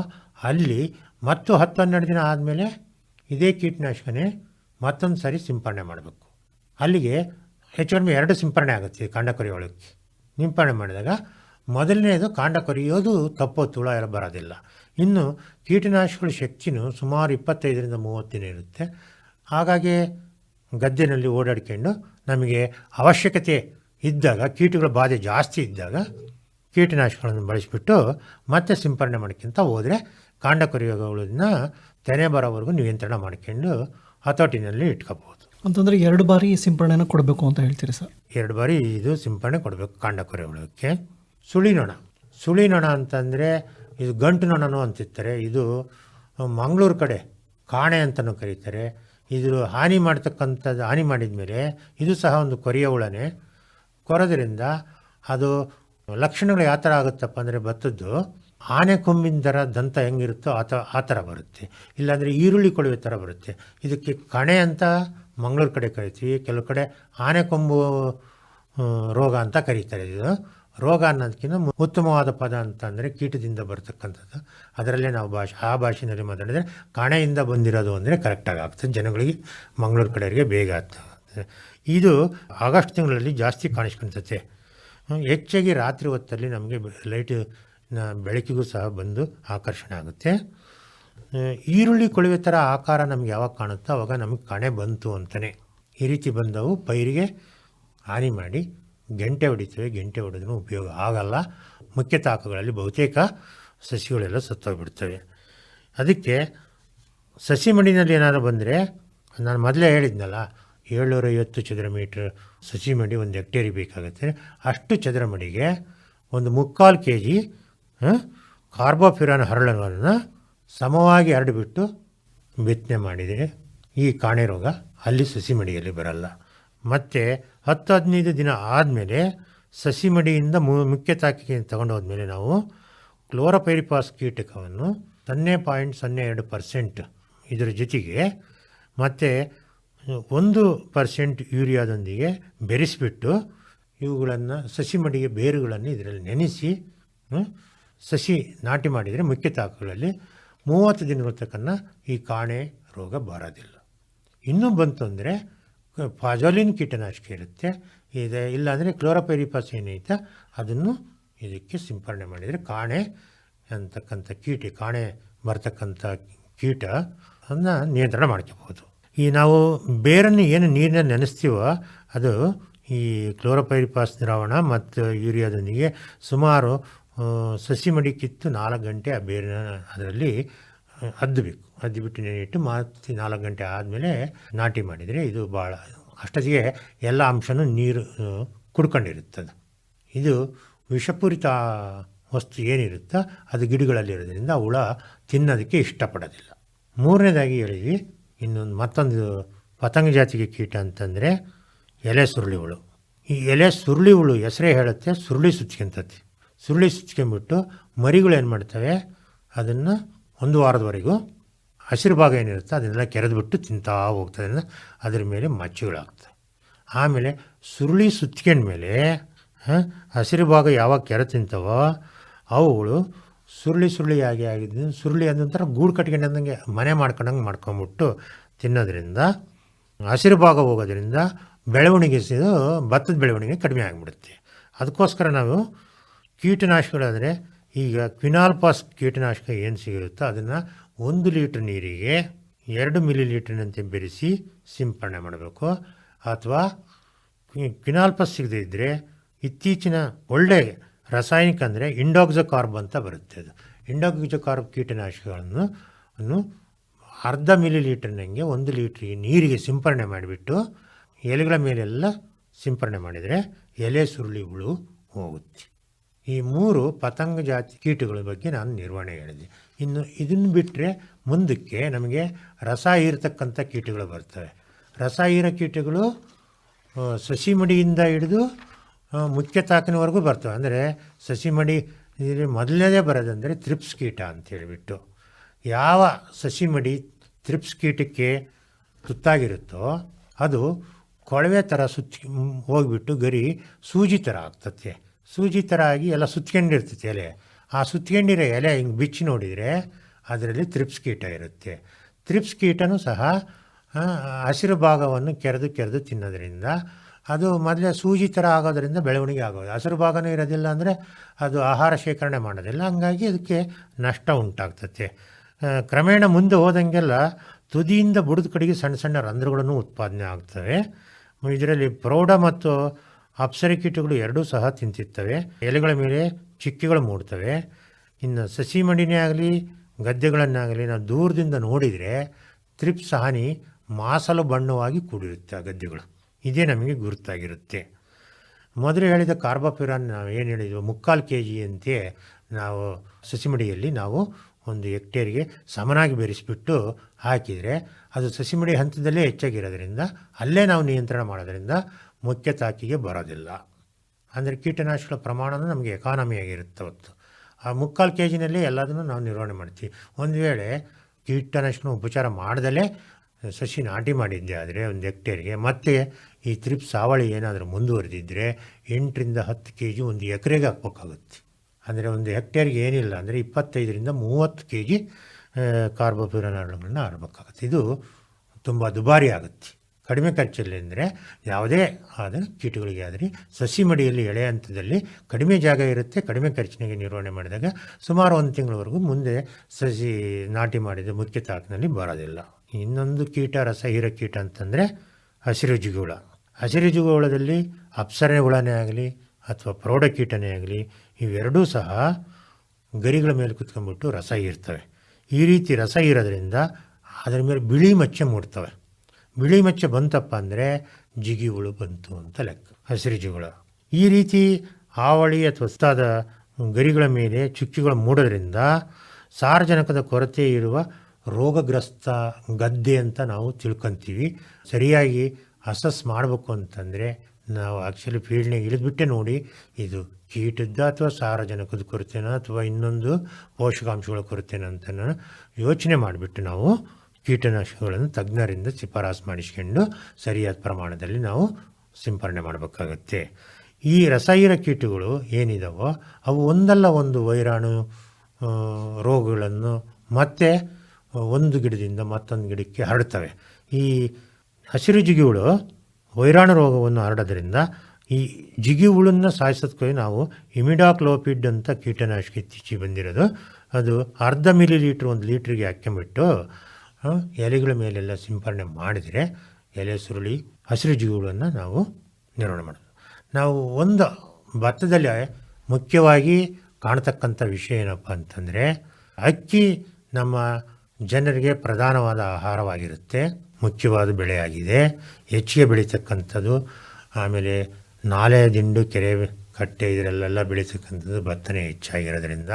S2: ಅಲ್ಲಿ ಮತ್ತು ಹತ್ತು ಹನ್ನೆರಡು ದಿನ ಆದಮೇಲೆ ಇದೇ ಕೀಟನಾಶಕನೇ ಮತ್ತೊಂದು ಸಾರಿ ಸಿಂಪಡಣೆ ಮಾಡಬೇಕು. ಅಲ್ಲಿಗೆ ಹೆಚ್ಚು ಕಡಿಮೆ ಎರಡು ಸಿಂಪಡಣೆ ಆಗುತ್ತೆ ಕಾಂಡ ಕೊರೆಯೋಳಕ್ಕೆ ಸಿಂಪಡಣೆ ಮಾಡಿದಾಗ ಮೊದಲನೇದು ಕಾಂಡ ಕೊರಿಯೋದು ತಪ್ಪೋ ತುಳ ಎಲ್ಲ ಬರೋದಿಲ್ಲ. ಇನ್ನು ಕೀಟನಾಶಕಗಳ ಶಕ್ತಿನೂ ಸುಮಾರು ಇಪ್ಪತ್ತೈದರಿಂದ ಮೂವತ್ತು ದಿನ ಇರುತ್ತೆ. ಹಾಗಾಗಿ ಗದ್ದೆನಲ್ಲಿ ಓಡಾಡ್ಕೊಂಡು ನಮಗೆ ಅವಶ್ಯಕತೆ ಇದ್ದಾಗ ಕೀಟಗಳ ಬಾಧೆ ಜಾಸ್ತಿ ಇದ್ದಾಗ ಕೀಟನಾಶಕಗಳನ್ನು ಬಳಸಿಬಿಟ್ಟು ಮತ್ತೆ ಸಿಂಪಡಣೆ ಮಾಡ್ಕೊಂತ ಹೋದರೆ ಕಾಂಡ ಕೊರೆಯೋಗಳನ್ನ ತೆನೆ ಬರೋವರೆಗೂ ನಿಯಂತ್ರಣ ಮಾಡ್ಕೊಂಡು ಹತೋಟಿನಲ್ಲಿ ಇಟ್ಕೋಬೋದು
S1: ಅಂತಂದರೆ ಎರಡು ಬಾರಿ ಸಿಂಪಡಣೆನ ಕೊಡಬೇಕು ಅಂತ ಹೇಳ್ತೀರಿ ಸರ್?
S2: ಎರಡು ಬಾರಿ ಇದು ಸಿಂಪಡಣೆ ಕೊಡಬೇಕು ಕಾಂಡ ಕೊರೆಯೋಳಕ್ಕೆ ಸುಳಿ ನೊಣ ಸುಳಿ ನೊಣ ಅಂತಂದರೆ ಇದು ಗಂಟು ನೊಣನು ಅಂತಿರ್ತಾರೆ. ಇದು ಮಂಗಳೂರು ಕಡೆ ಕಾಣೆ ಅಂತಲೂ ಕರೀತಾರೆ. ಇದು ಹಾನಿ ಮಾಡ್ತಕ್ಕಂಥದ್ದು ಹಾನಿ ಮಾಡಿದ ಮೇಲೆ ಇದು ಸಹ ಒಂದು ಕೊರೆಯ ಹುಳನೇ ಕೊರೋದ್ರಿಂದ ಅದು ಲಕ್ಷಣಗಳು ಯಾವ ಥರ ಆಗುತ್ತಪ್ಪ ಅಂದರೆ ಭತ್ತದ್ದು, ಆನೆ ಕೊಂಬಿನ ಥರ ದಂತ ಹೆಂಗಿರುತ್ತೋ ಆ ಥರ ಆ ಥರ ಬರುತ್ತೆ. ಇಲ್ಲಾಂದರೆ ಈರುಳ್ಳಿ ಕೊಳವೆ ಥರ ಬರುತ್ತೆ. ಇದಕ್ಕೆ ಕಣೆ ಅಂತ ಮಂಗಳೂರು ಕಡೆ ಕರಿತೀವಿ. ಕೆಲವು ಕಡೆ ಆನೆ ಕೊಂಬು ರೋಗ ಅಂತ ಕರೀತಾರೆ ಇದು. ರೋಗ ಅನ್ನೋದಕ್ಕಿಂತ ಉತ್ತಮವಾದ ಪದ ಅಂತ ಅಂದರೆ ಕೀಟದಿಂದ ಬರ್ತಕ್ಕಂಥದ್ದು. ಅದರಲ್ಲೇ ನಾವು ಭಾಷೆ ಆ ಭಾಷೆಯಲ್ಲಿ ಮಾತಾಡಿದರೆ ಕಣೆಯಿಂದ ಬಂದಿರೋದು ಅಂದರೆ ಕರೆಕ್ಟಾಗಿ ಆಗ್ತದೆ. ಜನಗಳಿಗೆ ಮಂಗಳೂರು ಕಡೆಯವರಿಗೆ ಬೇಗ ಆಗ್ತದೆ. ಇದು ಆಗಸ್ಟ್ ತಿಂಗಳಲ್ಲಿ ಜಾಸ್ತಿ ಕಾಣಿಸ್ಕೊಳ್ತತೆ ಹ್ಮ್, ಹೆಚ್ಚಾಗಿ ರಾತ್ರಿ ಹೊತ್ತಲ್ಲಿ ನಮಗೆ ಲೈಟ್ ಬೆಳಕಿಗೂ ಸಹ ಬಂದು ಆಕರ್ಷಣೆ ಆಗುತ್ತೆ. ಈರುಳ್ಳಿ ಕೊಳವೆ ಥರ ಆಕಾರ ನಮ್ಗೆ ಯಾವಾಗ ಕಾಣುತ್ತೋ ಅವಾಗ ನಮಗೆ ಕಣೆ ಬಂತು ಅಂತಲೇ ಈ ರೀತಿ ಬಂದವು ಪೈರಿಗೆ ಹಾನಿ ಮಾಡಿ ಗೆಂಟೆ ಹೊಡಿತವೆ, ಗೆಂಟೆ ಹೊಡೆದ್ರೂ ಉಪಯೋಗ ಆಗಲ್ಲ. ಮುಖ್ಯ ತಾಕುಗಳಲ್ಲಿ ಬಹುತೇಕ ಸಸಿಗಳೆಲ್ಲ ಸತ್ತೋಗ್ಬಿಡ್ತವೆ. ಅದಕ್ಕೆ ಸಸಿ ಮಡಿನಲ್ಲಿ ಏನಾದ್ರು ಬಂದರೆ, ನಾನು ಮೊದಲೇ ಹೇಳಿದ್ನಲ್ಲ ಏಳ್ನೂರೈವತ್ತು ಚದರ ಮೀಟ್ರ್ ಸಸಿ ಮಡಿ ಒಂದು ಹೆಕ್ಟೇರಿಗೆ ಬೇಕಾಗುತ್ತೆ. ಅಷ್ಟು ಚದರ ಮಡಿಗೆ ಒಂದು ಮುಕ್ಕಾಲು ಕೆ ಜಿ ಕಾರ್ಬೋಫಿರಾನ್ ಹರಳನ್ನು ಸಮವಾಗಿ ಹರಡಿಬಿಟ್ಟು ಬಿತ್ತನೆ ಮಾಡಿದರೆ ಈ ಕಾಣೆ ರೋಗ ಅಲ್ಲಿ ಸಸಿ ಮಡಿಯಲ್ಲಿ ಬರಲ್ಲ. ಮತ್ತು ಹತ್ತು ಹದಿನೈದು ದಿನ ಆದಮೇಲೆ ಸಸಿ ಮಡಿಯಿಂದ ಮು ಮುಖ್ಯ ತಾಕಿಗೆ ತಗೊಂಡು ಹೋದ್ಮೇಲೆ ನಾವು ಕ್ಲೋರೋಪೈರಿಪಾಸ್ ಕೀಟಕವನ್ನು ಸೊನ್ನೆ ಪಾಯಿಂಟ್ ಸೊನ್ನೆ ಎರಡು ಪರ್ಸೆಂಟ್ ಇದರ ಜೊತೆಗೆ ಮತ್ತು ಒಂದು ಪರ್ಸೆಂಟ್ ಯೂರಿಯಾದೊಂದಿಗೆ ಬೆರೆಸಿಬಿಟ್ಟು ಇವುಗಳನ್ನು ಸಸಿ ಮಡಿಗೆ ಬೇರುಗಳನ್ನು ಇದರಲ್ಲಿ ನೆನೆಸಿ ಸಸಿ ನಾಟಿ ಮಾಡಿದರೆ ಮುಖ್ಯ ತಾಕುಗಳಲ್ಲಿ ಮೂವತ್ತು ದಿನಗಳ ತಕ್ಕನ ಈ ಕಾಣೆ ರೋಗ ಬರೋದಿಲ್ಲ. ಇನ್ನೂ ಬಂತು ಅಂದರೆ ಫಾಜೋಲಿನ್ ಕೀಟನಾಶಕ ಇರುತ್ತೆ. ಇದೆ, ಇಲ್ಲಾಂದರೆ ಕ್ಲೋರೋಪೈರಿಪಾಸ್ ಏನೈತೆ ಅದನ್ನು ಇದಕ್ಕೆ ಸಿಂಪರಣೆ ಮಾಡಿದರೆ ಕಾಣೆ ಅಂತಕ್ಕಂಥ ಕೀಟ, ಕಾಣೆ ಬರ್ತಕ್ಕಂಥ ಕೀಟ ಅದನ್ನ ನಿಯಂತ್ರಣ ಮಾಡ್ಕೋಬೋದು ಈ ನಾವು ಬೇರನ್ನು ಏನು ನೀರಿನ ನೆನೆಸ್ತೀವೋ ಅದು ಈ ಕ್ಲೋರೋಪೈರಿಪಾಸ್ ದ್ರಾವಣ ಮತ್ತು ಯೂರಿಯಾದೊಂದಿಗೆ ಸುಮಾರು ಸಸಿ ಮಡಿ ಕಿತ್ತು ನಾಲ್ಕು ಗಂಟೆ ಆ ಬೇರಿನ ಅದರಲ್ಲಿ ಅದ್ದಬೇಕು. ಅದ್ದಿಬಿಟ್ಟು ನೆನೆಯಿಟ್ಟು ಮಾತಿ ನಾಲ್ಕು ಗಂಟೆ ಆದಮೇಲೆ ನಾಟಿ ಮಾಡಿದರೆ ಇದು ಭಾಳ ಅಷ್ಟೊತ್ತಿಗೆ ಎಲ್ಲ ಅಂಶನೂ ನೀರು ಕುಡ್ಕೊಂಡಿರುತ್ತದೆ. ಇದು ವಿಷಪೂರಿತ ವಸ್ತು ಏನಿರುತ್ತೋ ಅದು ಗಿಡಗಳಲ್ಲಿರೋದ್ರಿಂದ ಹುಳ ತಿನ್ನೋದಕ್ಕೆ ಇಷ್ಟಪಡೋದಿಲ್ಲ. ಮೂರನೇದಾಗಿ ಹೇಳಿದ್ವಿ ಇನ್ನೊಂದು ಮತ್ತೊಂದು ಪತಂಗ ಜಾತಿಗೆ ಕೀಟ ಅಂತಂದರೆ ಎಲೆ ಸುರುಳಿ ಹುಳು. ಈ ಎಲೆ ಸುರುಳಿ ಹುಳು ಹೆಸರೇ ಹೇಳುತ್ತೆ ಸುರುಳಿ ಸುಚ್ಕೊಂತತಿ ಸುರುಳಿ ಸುಚ್ಕೊಂಬಿಟ್ಟು ಮರಿಗಳು ಏನು ಮಾಡ್ತವೆ? ಅದನ್ನು ಒಂದು ವಾರದವರೆಗೂ ಹಸಿರು ಭಾಗ ಏನಿರುತ್ತೆ ಅದನ್ನೆಲ್ಲ ಕೆರೆದ್ಬಿಟ್ಟು ತಿಂತಾ ಹೋಗ್ತದೆ ಅಂದ್ರೆ ಮೇಲೆ ಮಚ್ಚುಗಳಾಗ್ತದೆ. ಆಮೇಲೆ ಸುರುಳಿ ಸುತ್ಕೊಂಡ್ಮೇಲೆ ಹಸಿರು ಭಾಗ ಯಾವಾಗ ಕೆರೆ ತಿಂತವೋ ಅವುಗಳು ಸುರುಳಿ ಸುರುಳಿಯಾಗಿ ಆಗಿದ್ದು ಸುರುಳಿ ಅದೊಂಥರ ಗೂಡು ಕಟ್ಕೊಂಡಂಗೆ ಮನೆ ಮಾಡ್ಕೊಂಡಂಗೆ ಮಾಡ್ಕೊಂಬಿಟ್ಟು ತಿನ್ನೋದ್ರಿಂದ, ಹಸಿರು ಭಾಗ ಹೋಗೋದ್ರಿಂದ ಬೆಳವಣಿಗೆ ಭತ್ತದ ಬೆಳವಣಿಗೆ ಕಡಿಮೆ ಆಗಿಬಿಡುತ್ತೆ. ಅದಕ್ಕೋಸ್ಕರ ನಾವು ಕೀಟನಾಶಕಗಳಾದರೆ ಈಗ ಕ್ವಿನಾಲ್ಪಾಸ್ ಕೀಟನಾಶಕ ಏನು ಸಿಗುತ್ತೋ ಅದನ್ನು ಒಂದು ಲೀಟ್ರ್ ನೀರಿಗೆ ಎರಡು ಮಿಲಿ ಲೀಟ್ರಿನಂತೆ ಬೆರೆಸಿ ಸಿಂಪಡಣೆ ಮಾಡಬೇಕು. ಅಥವಾ ಕ್ವಿನಾಲ್ಪಾಸ್ ಸಿಗದೇ ಇದ್ದರೆ ಇತ್ತೀಚಿನ ಒಳ್ಳೆ ರಾಸಾಯನಿಕ ಅಂದರೆ ಇಂಡಾಕ್ಸೋಕಾರ್ಬ್ ಅಂತ ಬರುತ್ತೆ ಅದು. ಇಂಡಾಕ್ಸೋಕಾರ್ಬ್ ಕೀಟನಾಶಕಗಳನ್ನು ಅನ್ನು ಅರ್ಧ ಮಿಲಿ ಲೀಟರ್ನಂಗೆ ಒಂದು ಲೀಟ್ರಿಗೆ ನೀರಿಗೆ ಸಿಂಪರಣೆ ಮಾಡಿಬಿಟ್ಟು ಎಲೆಗಳ ಮೇಲೆಲ್ಲ ಸಿಂಪರಣೆ ಮಾಡಿದರೆ ಎಲೆ ಸುರುಳಿ ಹುಳು ಹೋಗುತ್ತೆ. ಈ ಮೂರು ಪತಂಗ ಜಾತಿ ಕೀಟಗಳ ಬಗ್ಗೆ ನಾನು ನಿರ್ವಹಣೆ ಹೇಳಿದೆ. ಇನ್ನು ಇದನ್ನು ಬಿಟ್ಟರೆ ಮುಂದಕ್ಕೆ ನಮಗೆ ರಸ ಇರತಕ್ಕಂಥ ಕೀಟಗಳು ಬರ್ತವೆ. ರಸ ಇರೋ ಕೀಟಗಳು ಸಸಿ ಮಡಿಯಿಂದ ಹಿಡಿದು ಮುಖ್ಯ ತಾಕಿನವರೆಗೂ ಬರ್ತವೆ. ಅಂದರೆ ಸಸಿ ಮಡಿ ಮೊದಲನೇದೇ ಬರೋದಂದರೆ ತ್ರಿಪ್ಸ್ ಕೀಟ ಅಂತ ಹೇಳಿಬಿಟ್ಟು. ಯಾವ ಸಸಿ ಮಡಿ ತ್ರಿಪ್ಸ್ ಕೀಟಕ್ಕೆ ತುತ್ತಾಗಿರುತ್ತೋ ಅದು ಕೊಳವೆ ಥರ ಸುತ್ತಿ ಹೋಗಿಬಿಟ್ಟು ಗರಿ ಸೂಜಿ ಥರ ಆಗ್ತತೆ ಸೂಜಿ ಥರ ಆಗಿ ಎಲ್ಲ ಸುತ್ಕೊಂಡಿರ್ತೈತೆ ಎಲೆ. ಆ ಸುತ್ಕೊಂಡಿರೋ ಎಲೆ ಹಿಂಗೆ ಬಿಚ್ಚಿ ನೋಡಿದರೆ ಅದರಲ್ಲಿ ತ್ರಿಪ್ಸ್ ಕೀಟ ಇರುತ್ತೆ. ತ್ರಿಪ್ಸ್ ಕೀಟನೂ ಸಹ ಹಸಿರು ಭಾಗವನ್ನು ಕೆರೆದು ಕೆರೆದು ತಿನ್ನೋದ್ರಿಂದ ಅದು ಮೊದಲೇ ಸೂಜಿ ಥರ ಆಗೋದ್ರಿಂದ ಬೆಳವಣಿಗೆ ಆಗೋದು. ಹಸಿರು ಭಾಗನೂ ಇರೋದಿಲ್ಲ ಅಂದರೆ ಅದು ಆಹಾರ ಶೇಖರಣೆ ಮಾಡೋದಿಲ್ಲ. ಹಂಗಾಗಿ ಅದಕ್ಕೆ ನಷ್ಟ ಉಂಟಾಗ್ತತೆ. ಕ್ರಮೇಣ ಮುಂದೆ ಹೋದಂಗೆಲ್ಲ ತುದಿಯಿಂದ ಬುಡದ ಕಡೆಗೆ ಸಣ್ಣ ಸಣ್ಣ ರಂಧ್ರಗಳನ್ನು ಉತ್ಪಾದನೆ ಆಗ್ತವೆ. ಇದರಲ್ಲಿ ಪ್ರೌಢ ಮತ್ತು ಅಪ್ಸರಿ ಕೀಟಗಳು ಎರಡೂ ಸಹ ತಿಂತಿರ್ತವೆ. ಎಲೆಗಳ ಮೇಲೆ ಚಿಕ್ಕಿಗಳು ಮೂಡ್ತವೆ. ಇನ್ನು ಸಸಿ ಮಂಡಿನೇ ಆಗಲಿ, ಗದ್ದೆಗಳನ್ನಾಗಲಿ ನಾವು ದೂರದಿಂದ ನೋಡಿದರೆ ತ್ರಿಪ್ಸ್ ಹಾನಿ ಮಾಸಲು ಬಣ್ಣವಾಗಿ ಕೂಡಿರುತ್ತೆ ಆ ಗದ್ದೆಗಳು. ಇದೇ ನಮಗೆ ಗುರುತಾಗಿರುತ್ತೆ. ಮೊದಲು ಹೇಳಿದ ಕಾರ್ಬಾಪಿರಾನ್ ನಾವು ಏನು ಹೇಳಿದ್ವಿ? ಮುಕ್ಕಾಲು ಕೆ ಜಿಯಂತೆ ನಾವು ಸಸಿಮಡಿಯಲ್ಲಿ ನಾವು ಒಂದು ಹೆಕ್ಟೇರಿಗೆ ಸಮನಾಗಿ ಬೆರೆಸಿಬಿಟ್ಟು ಹಾಕಿದರೆ ಅದು ಸಸಿಮಡಿ ಹಂತದಲ್ಲೇ ಹೆಚ್ಚಾಗಿರೋದ್ರಿಂದ ಅಲ್ಲೇ ನಾವು ನಿಯಂತ್ರಣ ಮಾಡೋದ್ರಿಂದ ಮುಖ್ಯ ತಾಕಿಗೆ ಬರೋದಿಲ್ಲ. ಅಂದರೆ ಕೀಟನಾಶಕಗಳ ಪ್ರಮಾಣನೂ ನಮಗೆ ಎಕಾನಮಿ ಆಗಿರುತ್ತೆ ಅವತ್ತು. ಆ ಮುಕ್ಕಾಲು ಕೆ ಜಿನಲ್ಲಿ ಎಲ್ಲದನ್ನು ನಾವು ನಿರ್ವಹಣೆ ಮಾಡ್ತೀವಿ. ಒಂದು ವೇಳೆ ಕೀಟನಾಶಕನ ಉಪಚಾರ ಮಾಡ್ದಲೇ ಸಸಿ ನಾಟಿ ಮಾಡಿದ್ದೆ ಆದರೆ ಒಂದು ಹೆಕ್ಟೇರಿಗೆ, ಮತ್ತೆ ಈ ತ್ರಿಪ್ ಸಾವಳಿ ಏನಾದರೂ ಮುಂದುವರೆದಿದ್ದರೆ ಎಂಟರಿಂದ ಹತ್ತು ಕೆ ಜಿ ಒಂದು ಎಕರೆಗೆ ಹಾಕ್ಬೇಕಾಗುತ್ತೆ. ಅಂದರೆ ಒಂದು ಹೆಕ್ಟೇರ್ಗೆ ಏನಿಲ್ಲ ಅಂದರೆ ಇಪ್ಪತ್ತೈದರಿಂದ ಮೂವತ್ತು ಕೆ ಜಿ ಕಾರ್ಬೋಫ್ಯೂರನ್ಗಳನ್ನ ಆಡಬೇಕಾಗುತ್ತೆ ಇದು ತುಂಬ ದುಬಾರಿ ಆಗುತ್ತೆ. ಕಡಿಮೆ ಖರ್ಚಲ್ಲಿ ಅಂದರೆ ಯಾವುದೇ ಆದ ಕೀಟಗಳಿಗೆ ಆದರೆ. ಸಸಿ ಮಡಿಯಲ್ಲಿ ಎಳೆ ಹಂತದಲ್ಲಿ ಕಡಿಮೆ ಜಾಗ ಇರುತ್ತೆ, ಕಡಿಮೆ ಖರ್ಚಿನಾಗೆ ನಿರ್ವಹಣೆ ಮಾಡಿದಾಗ ಸುಮಾರು ಒಂದು ತಿಂಗಳವರೆಗೂ ಮುಂದೆ ಸಸಿ ನಾಟಿ ಮಾಡಿದ ಮುಖ್ಯ ತಾಕಿನಲ್ಲಿ ಬರೋದಿಲ್ಲ. ಇನ್ನೊಂದು ಕೀಟ ರಸ ಹೀರೋ ಕೀಟ ಅಂತಂದರೆ ಹಸಿರು ಜಿಗುಳ. ಹಸಿರು ಜಿಗುಳದಲ್ಲಿ ಅಪ್ಸರೆ ಹುಳನೇ ಆಗಲಿ ಅಥವಾ ಪ್ರೌಢ ಕೀಟನೇ ಆಗಲಿ ಇವೆರಡೂ ಸಹ ಗರಿಗಳ ಮೇಲೆ ಕುತ್ಕೊಂಡ್ಬಿಟ್ಟು ರಸ ಹೀರ್ತವೆ. ಈ ರೀತಿ ರಸ ಹೀರೋದ್ರಿಂದ ಅದರ ಮೇಲೆ ಬಿಳಿ ಮಚ್ಚೆ ಮೂಡ್ತವೆ. ಬಿಳಿ ಮಚ್ಚೆ ಬಂತಪ್ಪ ಅಂದರೆ ಜಿಗಿಹುಳು ಬಂತು ಅಂತ ಲೆಕ್ಕ ಹಸಿರು ಜಿಗುಳ ಈ ರೀತಿ ಹಾವಳಿ ಅಥವಾ ಸುತ್ತಾದ ಗರಿಗಳ ಮೇಲೆ ಚುಕ್ಕಿಗಳು ಮೂಡೋದ್ರಿಂದ ಸಾರಜನಕದ ಕೊರತೆ ಇರುವ ರೋಗಗ್ರಸ್ತ ಗದ್ದೆ ಅಂತ ನಾವು ತಿಳ್ಕೊತೀವಿ. ಸರಿಯಾಗಿ ಅಸಸ್ ಮಾಡಬೇಕು ಅಂತಂದರೆ ನಾವು ಆ್ಯಕ್ಚುಲಿ ಫೀಲ್ಡ್ನಾಗ ಇಳಿದ್ಬಿಟ್ಟೆ ನೋಡಿ, ಇದು ಕೀಟದ ಅಥವಾ ಸಾರಜನಕದ ಕೊರತೆನ ಅಥವಾ ಇನ್ನೊಂದು ಪೋಷಕಾಂಶಗಳ ಕೊರತೆನ ಅಂತ ಯೋಚನೆ ಮಾಡಿಬಿಟ್ಟು ನಾವು ಕೀಟನಾಶಕಗಳನ್ನು ತಜ್ಞರಿಂದ ಶಿಫಾರಸು ಮಾಡಿಸ್ಕೊಂಡು ಸರಿಯಾದ ಪ್ರಮಾಣದಲ್ಲಿ ನಾವು ಸಿಂಪರಣೆ ಮಾಡಬೇಕಾಗತ್ತೆ. ಈ ರಸಾಯನ ಕೀಟಗಳು ಏನಿದಾವೋ ಅವು ಒಂದಲ್ಲ ಒಂದು ವೈರಾಣು ರೋಗಗಳನ್ನು ಮತ್ತೆ ಒಂದು ಗಿಡದಿಂದ ಮತ್ತೊಂದು ಗಿಡಕ್ಕೆ ಹರಡ್ತವೆ. ಈ ಹಸಿರು ಜಿಗಿಹುಳು ವೈರಾಣು ರೋಗವನ್ನು ಹರಡೋದ್ರಿಂದ ಈ ಜಿಗಿ ಹುಳನ್ನು ಸಾಯಿಸೋದಕ್ಕೆ ನಾವು ಇಮಿಡಾಕ್ಲೋಪಿಡ್ ಅಂತ ಕೀಟನಾಶಕ ಇತ್ತೀಚೆಗೆ ಬಂದಿರೋದು. ಅದು ಅರ್ಧ ಮಿಲಿ ಲೀಟ್ರ್ ಒಂದು ಲೀಟ್ರಿಗೆ ಹಾಕ್ಕೊಂಬಿಟ್ಟು ಎಲೆಗಳ ಮೇಲೆಲ್ಲ ಸಿಂಪರಣೆ ಮಾಡಿದರೆ ಎಲೆ, ಸುರುಳಿ, ಹಸಿರು ಜೀವಿಗಳನ್ನು ನಾವು ನಿರ್ವಹಣೆ ಮಾಡೋದು. ನಾವು ಒಂದು ಭತ್ತದಲ್ಲಿ ಮುಖ್ಯವಾಗಿ ಕಾಣತಕ್ಕಂಥ ವಿಷಯ ಏನಪ್ಪ ಅಂತಂದರೆ, ಅಕ್ಕಿ ನಮ್ಮ ಜನರಿಗೆ ಪ್ರಧಾನವಾದ ಆಹಾರವಾಗಿರುತ್ತೆ, ಮುಖ್ಯವಾದ ಬೆಳೆಯಾಗಿದೆ. ಹೆಚ್ಚಿಗೆ ಬೆಳೀತಕ್ಕಂಥದ್ದು, ಆಮೇಲೆ ನಾಲೆ, ದಿಂಡು, ಕೆರೆ, ಕಟ್ಟೆ, ಇದರಲ್ಲೆಲ್ಲ ಬೆಳೀತಕ್ಕಂಥದ್ದು ಭತ್ತನೇ ಹೆಚ್ಚಾಗಿರೋದ್ರಿಂದ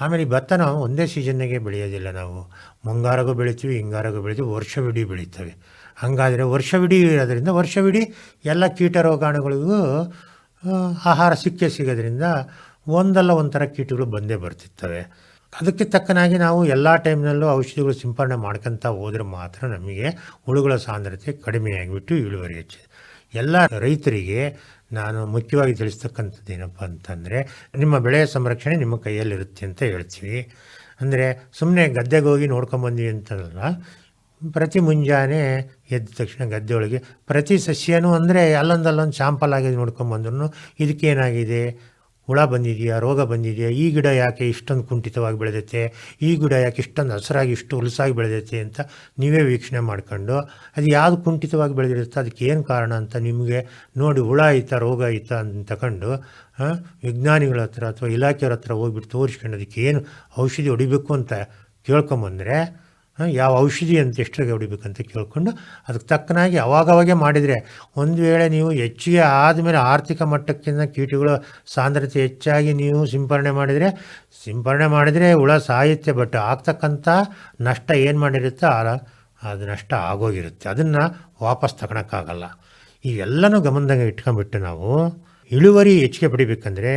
S2: ಆಮೇಲೆ ಈ ನಾವು ಒಂದೇ ಸೀಸನ್ನಿಗೆ ಬೆಳೆಯೋದಿಲ್ಲ ನಾವು. ಮುಂಗಾರಿಗೂ ಬೆಳಿತೀವಿ, ಹಿಂಗಾರಿಗೂ ಬೆಳಿತೀವಿ, ವರ್ಷವಿಡೀ ಬೆಳೀತವೆ. ಹಾಗಾದರೆ ವರ್ಷವಿಡೀ ಇರೋದ್ರಿಂದ ವರ್ಷವಿಡೀ ಎಲ್ಲ ಕೀಟ ರೋಗಾಣುಗಳಿಗೂ ಆಹಾರ ಸಿಕ್ಕೇ ಸಿಗೋದ್ರಿಂದ ಒಂದಲ್ಲ ಒಂಥರ ಕೀಟಗಳು ಬಂದೇ ಬರ್ತಿರ್ತವೆ. ಅದಕ್ಕೆ ತಕ್ಕನಾಗಿ ನಾವು ಎಲ್ಲ ಟೈಮ್ನಲ್ಲೂ ಔಷಧಿಗಳು ಸಿಂಪಡಣೆ ಮಾಡ್ಕೊತಾ ಹೋದ್ರೆ ಮಾತ್ರ ನಮಗೆ ಹುಳುಗಳ ಸಾಂದ್ರತೆ ಕಡಿಮೆಯಾಗಿಬಿಟ್ಟು ಇಳುವರಿ ಹೆಚ್ಚಿದೆ. ಎಲ್ಲ ರೈತರಿಗೆ ನಾನು ಮುಖ್ಯವಾಗಿ ತಿಳಿಸ್ತಕ್ಕಂಥದ್ದು ಏನಪ್ಪ ಅಂತಂದರೆ, ನಿಮ್ಮ ಬೆಳೆಯ ಸಂರಕ್ಷಣೆ ನಿಮ್ಮ ಕೈಯಲ್ಲಿರುತ್ತೆ ಅಂತ ಹೇಳ್ತೀವಿ. ಅಂದರೆ ಸುಮ್ಮನೆ ಗದ್ದೆಗೆ ಹೋಗಿ ನೋಡ್ಕೊಂಬಂದ್ವಿ ಅಂತಲ್ಲ, ಪ್ರತಿ ಮುಂಜಾನೆ ಎದ್ದ ತಕ್ಷಣ ಗದ್ದೆಯೊಳಗೆ ಪ್ರತಿ ಸಸ್ಯನೂ ಅಂದರೆ ಅಲ್ಲೊಂದಲ್ಲೊಂದು ಅಲ್ಲೊಂದು ಶಾಂಪಲ್ ಆಗಿದೆ ನೋಡ್ಕೊಂಬಂದ್ರೂ ಇದಕ್ಕೇನಾಗಿದೆ? ಹುಳ ಬಂದಿದೆಯಾ, ರೋಗ ಬಂದಿದೆಯಾ, ಈ ಗಿಡ ಯಾಕೆ ಇಷ್ಟೊಂದು ಕುಂಠಿತವಾಗಿ ಬೆಳೆದೈತೆ, ಈ ಗಿಡ ಯಾಕೆ ಇಷ್ಟೊಂದು ಹಸರಾಗಿ, ಇಷ್ಟು ಹುಲಸಾಗಿ ಬೆಳೆದೈತೆ ಅಂತ ನೀವೇ ವೀಕ್ಷಣೆ ಮಾಡ್ಕೊಂಡು, ಅದು ಯಾವುದು ಕುಂಠಿತವಾಗಿ ಬೆಳೆದಿರುತ್ತೆ ಅದಕ್ಕೆ ಏನು ಕಾರಣ ಅಂತ ನಿಮಗೆ ನೋಡಿ ಹುಳ ಐತಾ, ರೋಗ ಐತಾ ಅಂತ ತಗೊಂಡು ವಿಜ್ಞಾನಿಗಳ ಹತ್ರ ಅಥವಾ ಇಲಾಖೆಯವ್ರ ಹತ್ರ ಹೋಗ್ಬಿಟ್ಟು ತೋರಿಸ್ಕೊಂಡು ಅದಕ್ಕೆ ಏನು ಔಷಧಿ ಹೊಡಿಬೇಕು ಅಂತ ಕೇಳ್ಕೊಂಬಂದರೆ ಯಾವ ಔಷಧಿ ಅಂತ ಎಷ್ಟರಿಗೆ ಹೊಡಿಬೇಕಂತ ಕೇಳಿಕೊಂಡು ಅದಕ್ಕೆ ತಕ್ಕನಾಗಿ ಅವಾಗವಾಗೆ ಮಾಡಿದರೆ ಒಂದು ವೇಳೆ ನೀವು ಹೆಚ್ಚಿಗೆ ಆದಮೇಲೆ ಆರ್ಥಿಕ ಮಟ್ಟಕ್ಕಿಂತ ಕೀಟಗಳ ಸಾಂದ್ರತೆ ಹೆಚ್ಚಾಗಿ ನೀವು ಸಿಂಪರಣೆ ಮಾಡಿದರೆ ಸಿಂಪರಣೆ ಮಾಡಿದರೆ ಹುಳ ಸಾಯುತ್ತೆ ಬಟ್ ಆಗ್ತಕ್ಕಂಥ ನಷ್ಟ ಏನು ಮಾಡಿರುತ್ತೋ? ಆ ಅದು ನಷ್ಟ ಆಗೋಗಿರುತ್ತೆ. ಅದನ್ನು ವಾಪಸ್ ತಗೊಳಕ್ಕಾಗಲ್ಲ. ಇವೆಲ್ಲನೂ ಗಮನದಾಗ ಇಟ್ಕೊಂಡ್ಬಿಟ್ಟು ನಾವು ಇಳುವರಿ ಹೆಚ್ಚಿಗೆ ಪಡಿಬೇಕಂದ್ರೆ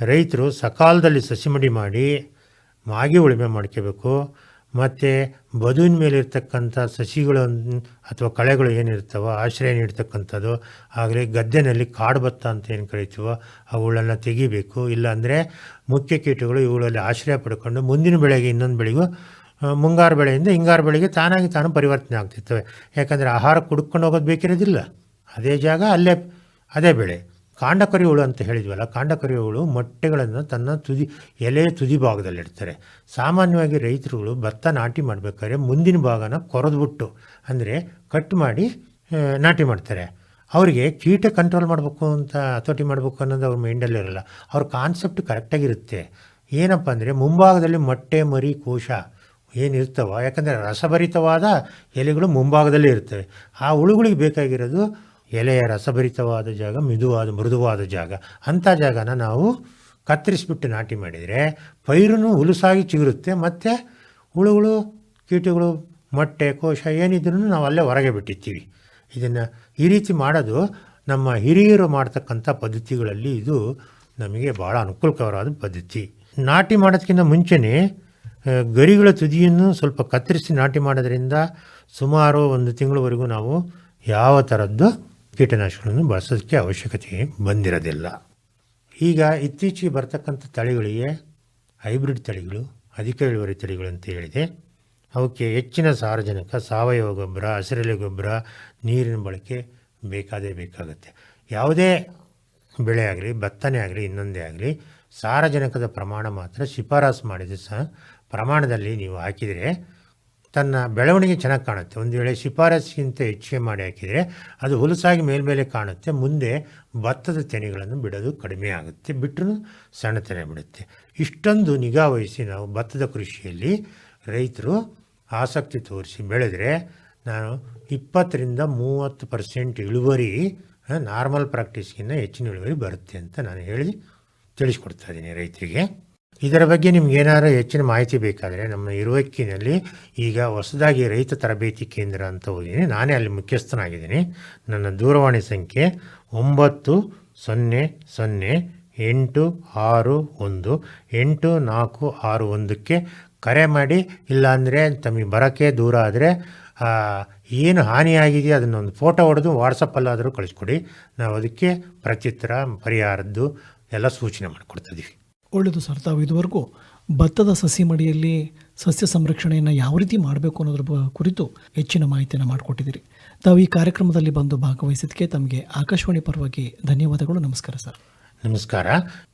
S2: ರೈತರು ಸಕಾಲದಲ್ಲಿ ಸಸಿಮಡಿ ಮಾಡಿ, ಮಾಗಿ ಉಳುಮೆ ಮಾಡ್ಕೋಬೇಕು. ಮತ್ತು ಬದುವಿನ ಮೇಲೆ ಇರ್ತಕ್ಕಂಥ ಸಸಿಗಳು ಅಥವಾ ಕಳೆಗಳು ಏನಿರ್ತವೋ ಆಶ್ರಯ ನೀಡ್ತಕ್ಕಂಥದ್ದು ಆಗಲಿ ಗದ್ದೆನಲ್ಲಿ ಕಾಡು ಭತ್ತ ಅಂತ ಏನು ಕರಿತೀವೋ ಅವುಗಳನ್ನು ತೆಗಿಬೇಕು. ಇಲ್ಲಾಂದರೆ ಮುಖ್ಯ ಕೀಟಗಳು ಇವುಗಳಲ್ಲಿ ಆಶ್ರಯ ಪಡ್ಕೊಂಡು ಮುಂದಿನ ಬೆಳೆಗೆ ಇನ್ನೊಂದು ಬೆಳೆಗೂ ಮುಂಗಾರು ಬೆಳೆಯಿಂದ ಹಿಂಗಾರು ಬೆಳೆಗೆ ತಾನಾಗಿ ತಾನು ಪರಿವರ್ತನೆ ಆಗ್ತಿರ್ತವೆ. ಯಾಕಂದರೆ ಆಹಾರ ಕುಡ್ಕೊಂಡು ಹೋಗೋದು ಬೇಕಿರೋದಿಲ್ಲ. ಅದೇ ಜಾಗ ಅಲ್ಲೇ, ಅದೇ ಬೆಳೆ. ಕಾಂಡಕರಿ ಹುಳು ಅಂತ ಹೇಳಿದ್ವಲ್ಲ, ಕಾಂಡಕರಿಯೋಳು ಮೊಟ್ಟೆಗಳನ್ನು ತನ್ನ ತುದಿ, ಎಲೆ ತುದಿ ಭಾಗದಲ್ಲಿಡ್ತಾರೆ ಸಾಮಾನ್ಯವಾಗಿ ರೈತರುಗಳು ಭತ್ತ ನಾಟಿ ಮಾಡಬೇಕಾದ್ರೆ ಮುಂದಿನ ಭಾಗನ ಕೊರೆದ್ಬಿಟ್ಟು ಅಂದರೆ ಕಟ್ ಮಾಡಿ ನಾಟಿ ಮಾಡ್ತಾರೆ. ಅವರಿಗೆ ಕೀಟ ಕಂಟ್ರೋಲ್ ಮಾಡಬೇಕು ಅಂತ ಹತೋಟಿ ಮಾಡಬೇಕು ಅನ್ನೋದು ಅವ್ರ ಮೈಂಡಲ್ಲಿರಲ್ಲ ಅವ್ರ ಕಾನ್ಸೆಪ್ಟ್ ಕರೆಕ್ಟಾಗಿರುತ್ತೆ ಏನಪ್ಪ ಅಂದರೆ ಮುಂಭಾಗದಲ್ಲಿ ಮೊಟ್ಟೆ, ಮರಿ, ಕೋಶ ಏನಿರ್ತವೋ, ಯಾಕಂದರೆ ರಸಭರಿತವಾದ ಎಲೆಗಳು ಮುಂಭಾಗದಲ್ಲೇ ಇರ್ತವೆ. ಆ ಹುಳುಗಳಿಗೆ ಬೇಕಾಗಿರೋದು ಎಲೆಯ ರಸಭರಿತವಾದ ಜಾಗ, ಮಿದುವಾದ, ಮೃದುವಾದ ಜಾಗ. ಅಂಥ ಜಾಗನ ನಾವು ಕತ್ತರಿಸ್ಬಿಟ್ಟು ನಾಟಿ ಮಾಡಿದರೆ ಪೈರೂ ಹುಲುಸಾಗಿ ಚಿಗುರುತ್ತೆ. ಮತ್ತು ಹುಳುಗಳು, ಕೀಟಗಳು, ಮೊಟ್ಟೆ, ಕೋಶ ಏನಿದ್ರೂ ನಾವು ಅಲ್ಲೇ ಹೊರಗೆ ಬಿಟ್ಟಿರ್ತೀವಿ. ಇದನ್ನು ಈ ರೀತಿ ಮಾಡೋದು ನಮ್ಮ ಹಿರಿಯರು ಮಾಡ್ತಕ್ಕಂಥ ಪದ್ಧತಿಗಳಲ್ಲಿ ಇದು ನಮಗೆ ಭಾಳ ಅನುಕೂಲಕರವಾದ ಪದ್ಧತಿ. ನಾಟಿ ಮಾಡೋದಕ್ಕಿಂತ ಮುಂಚೆನೇ ಗರಿಗಳ ತುದಿಯನ್ನು ಸ್ವಲ್ಪ ಕತ್ತರಿಸಿ ನಾಟಿ ಮಾಡೋದ್ರಿಂದ ಸುಮಾರು ಒಂದು ತಿಂಗಳವರೆಗೂ ನಾವು ಯಾವ ಥರದ್ದು ಕೀಟನಾಶಕಗಳನ್ನು ಬಳಸೋದಕ್ಕೆ ಅವಶ್ಯಕತೆ ಬಂದಿರೋದಿಲ್ಲ. ಈಗ ಇತ್ತೀಚೆಗೆ ಬರ್ತಕ್ಕಂಥ ತಳಿಗಳಿಗೆ ಹೈಬ್ರಿಡ್ ತಳಿಗಳು, ಅಧಿಕ ಇಳುವರಿ ತಳಿಗಳು ಅಂತ ಹೇಳಿದೆ. ಅವಕ್ಕೆ ಹೆಚ್ಚಿನ ಸಾರಜನಕ, ಸಾವಯವ ಗೊಬ್ಬರ, ಹಸಿರೆಲೆ ಗೊಬ್ಬರ, ನೀರಿನ ಬಳಕೆ ಬೇಕಾದೇ ಬೇಕಾಗುತ್ತೆ. ಯಾವುದೇ ಬೆಳೆ ಆಗಲಿ, ಭತ್ತನೇ ಆಗಲಿ, ಇನ್ನೊಂದೇ ಆಗಲಿ, ಸಾರಜನಕದ ಪ್ರಮಾಣ ಮಾತ್ರ ಶಿಫಾರಸು ಮಾಡಿದ ಸಹ ಪ್ರಮಾಣದಲ್ಲಿ ನೀವು ಹಾಕಿದರೆ ತನ್ನ ಬೆಳವಣಿಗೆ ಚೆನ್ನಾಗಿ ಕಾಣುತ್ತೆ. ಒಂದು ವೇಳೆ ಶಿಫಾರಸ್ಸಿಗಿಂತ ಹೆಚ್ಚಿಗೆ ಮಾಡಿ ಹಾಕಿದರೆ ಅದು ಹುಲಸಾಗಿ ಮೇಲ್ಮೇಲೆ ಕಾಣುತ್ತೆ. ಮುಂದೆ ಭತ್ತದ ತೆನೆಗಳನ್ನು ಬಿಡೋದು ಕಡಿಮೆ ಆಗುತ್ತೆ. ಬಿಟ್ಟರೂ ಸಣ್ಣ ತೆನೆ ಬಿಡುತ್ತೆ. ಇಷ್ಟೊಂದು ನಿಗಾ ವಹಿಸಿ ನಾವು ಭತ್ತದ ಕೃಷಿಯಲ್ಲಿ ರೈತರು ಆಸಕ್ತಿ ತೋರಿಸಿ ಬೆಳೆದರೆ ನಾನು ಇಪ್ಪತ್ತರಿಂದ ಮೂವತ್ತು ಪರ್ಸೆಂಟ್ ಇಳುವರಿ ನಾರ್ಮಲ್ ಪ್ರಾಕ್ಟೀಸ್ಗಿಂತ ಹೆಚ್ಚಿನ ಇಳುವರಿ ಬರುತ್ತೆ ಅಂತ ನಾನು ಹೇಳಿ ತಿಳಿಸ್ಕೊಡ್ತಾ ಇದ್ದೀನಿ ರೈತರಿಗೆ. ಇದರ ಬಗ್ಗೆ ನಿಮ್ಗೆ ಏನಾದ್ರು ಹೆಚ್ಚಿನ ಮಾಹಿತಿ ಬೇಕಾದರೆ ನಮ್ಮ ಇರುವಕ್ಕಿನಲ್ಲಿ ಈಗ ಹೊಸದಾಗಿ ರೈತ ತರಬೇತಿ ಕೇಂದ್ರ ಅಂತ ಹೋಗಿದ್ದೀನಿ ನಾನೇ ಅಲ್ಲಿ ಮುಖ್ಯಸ್ಥನಾಗಿದ್ದೀನಿ. ನನ್ನ ದೂರವಾಣಿ ಸಂಖ್ಯೆ ಒಂಬತ್ತು ಸೊನ್ನೆ ಸೊನ್ನೆ ಎಂಟು ಆರು ಒಂದು. ಎಂಟು ನಾಲ್ಕು ಆರು ಒಂದಕ್ಕೆ ಕರೆ ಮಾಡಿ. ಇಲ್ಲಾಂದರೆ ತಮಗೆ ಬರೋಕ್ಕೆ ದೂರ ಆದರೆ ಏನು ಹಾನಿಯಾಗಿದೆಯೋ ಅದನ್ನೊಂದು ಫೋಟೋ ಹೊಡೆದು ವಾಟ್ಸಪ್ಪಲ್ಲಾದರೂ ಕಳಿಸ್ಕೊಡಿ. ನಾವು ಅದಕ್ಕೆ ಪ್ರತ್ಯುತ್ತರ, ಪರಿಹಾರದ್ದು ಎಲ್ಲ ಸೂಚನೆ ಮಾಡಿಕೊಡ್ತಿದ್ದೀವಿ
S1: ಒಳ್ಳೆಯದು ಸರ್ ತಾವು ಇದುವರೆಗೂ ಭತ್ತದ ಸಸಿ ಮಡಿಯಲ್ಲಿ ಸಸ್ಯ ಸಂರಕ್ಷಣೆಯನ್ನು ಯಾವ ರೀತಿ ಮಾಡಬೇಕು ಅನ್ನೋದ್ರ ಕುರಿತು ಹೆಚ್ಚಿನ ಮಾಹಿತಿಯನ್ನು ಮಾಡಿಕೊಟ್ಟಿದ್ದೀರಿ. ತಾವು ಈ ಕಾರ್ಯಕ್ರಮದಲ್ಲಿ ಬಂದು ಭಾಗವಹಿಸಿದ್ದಕ್ಕೆ ತಮಗೆ ಆಕಾಶವಾಣಿ ಪರವಾಗಿ ಧನ್ಯವಾದಗಳು. ನಮಸ್ಕಾರ ಸರ್.
S2: ನಮಸ್ಕಾರ.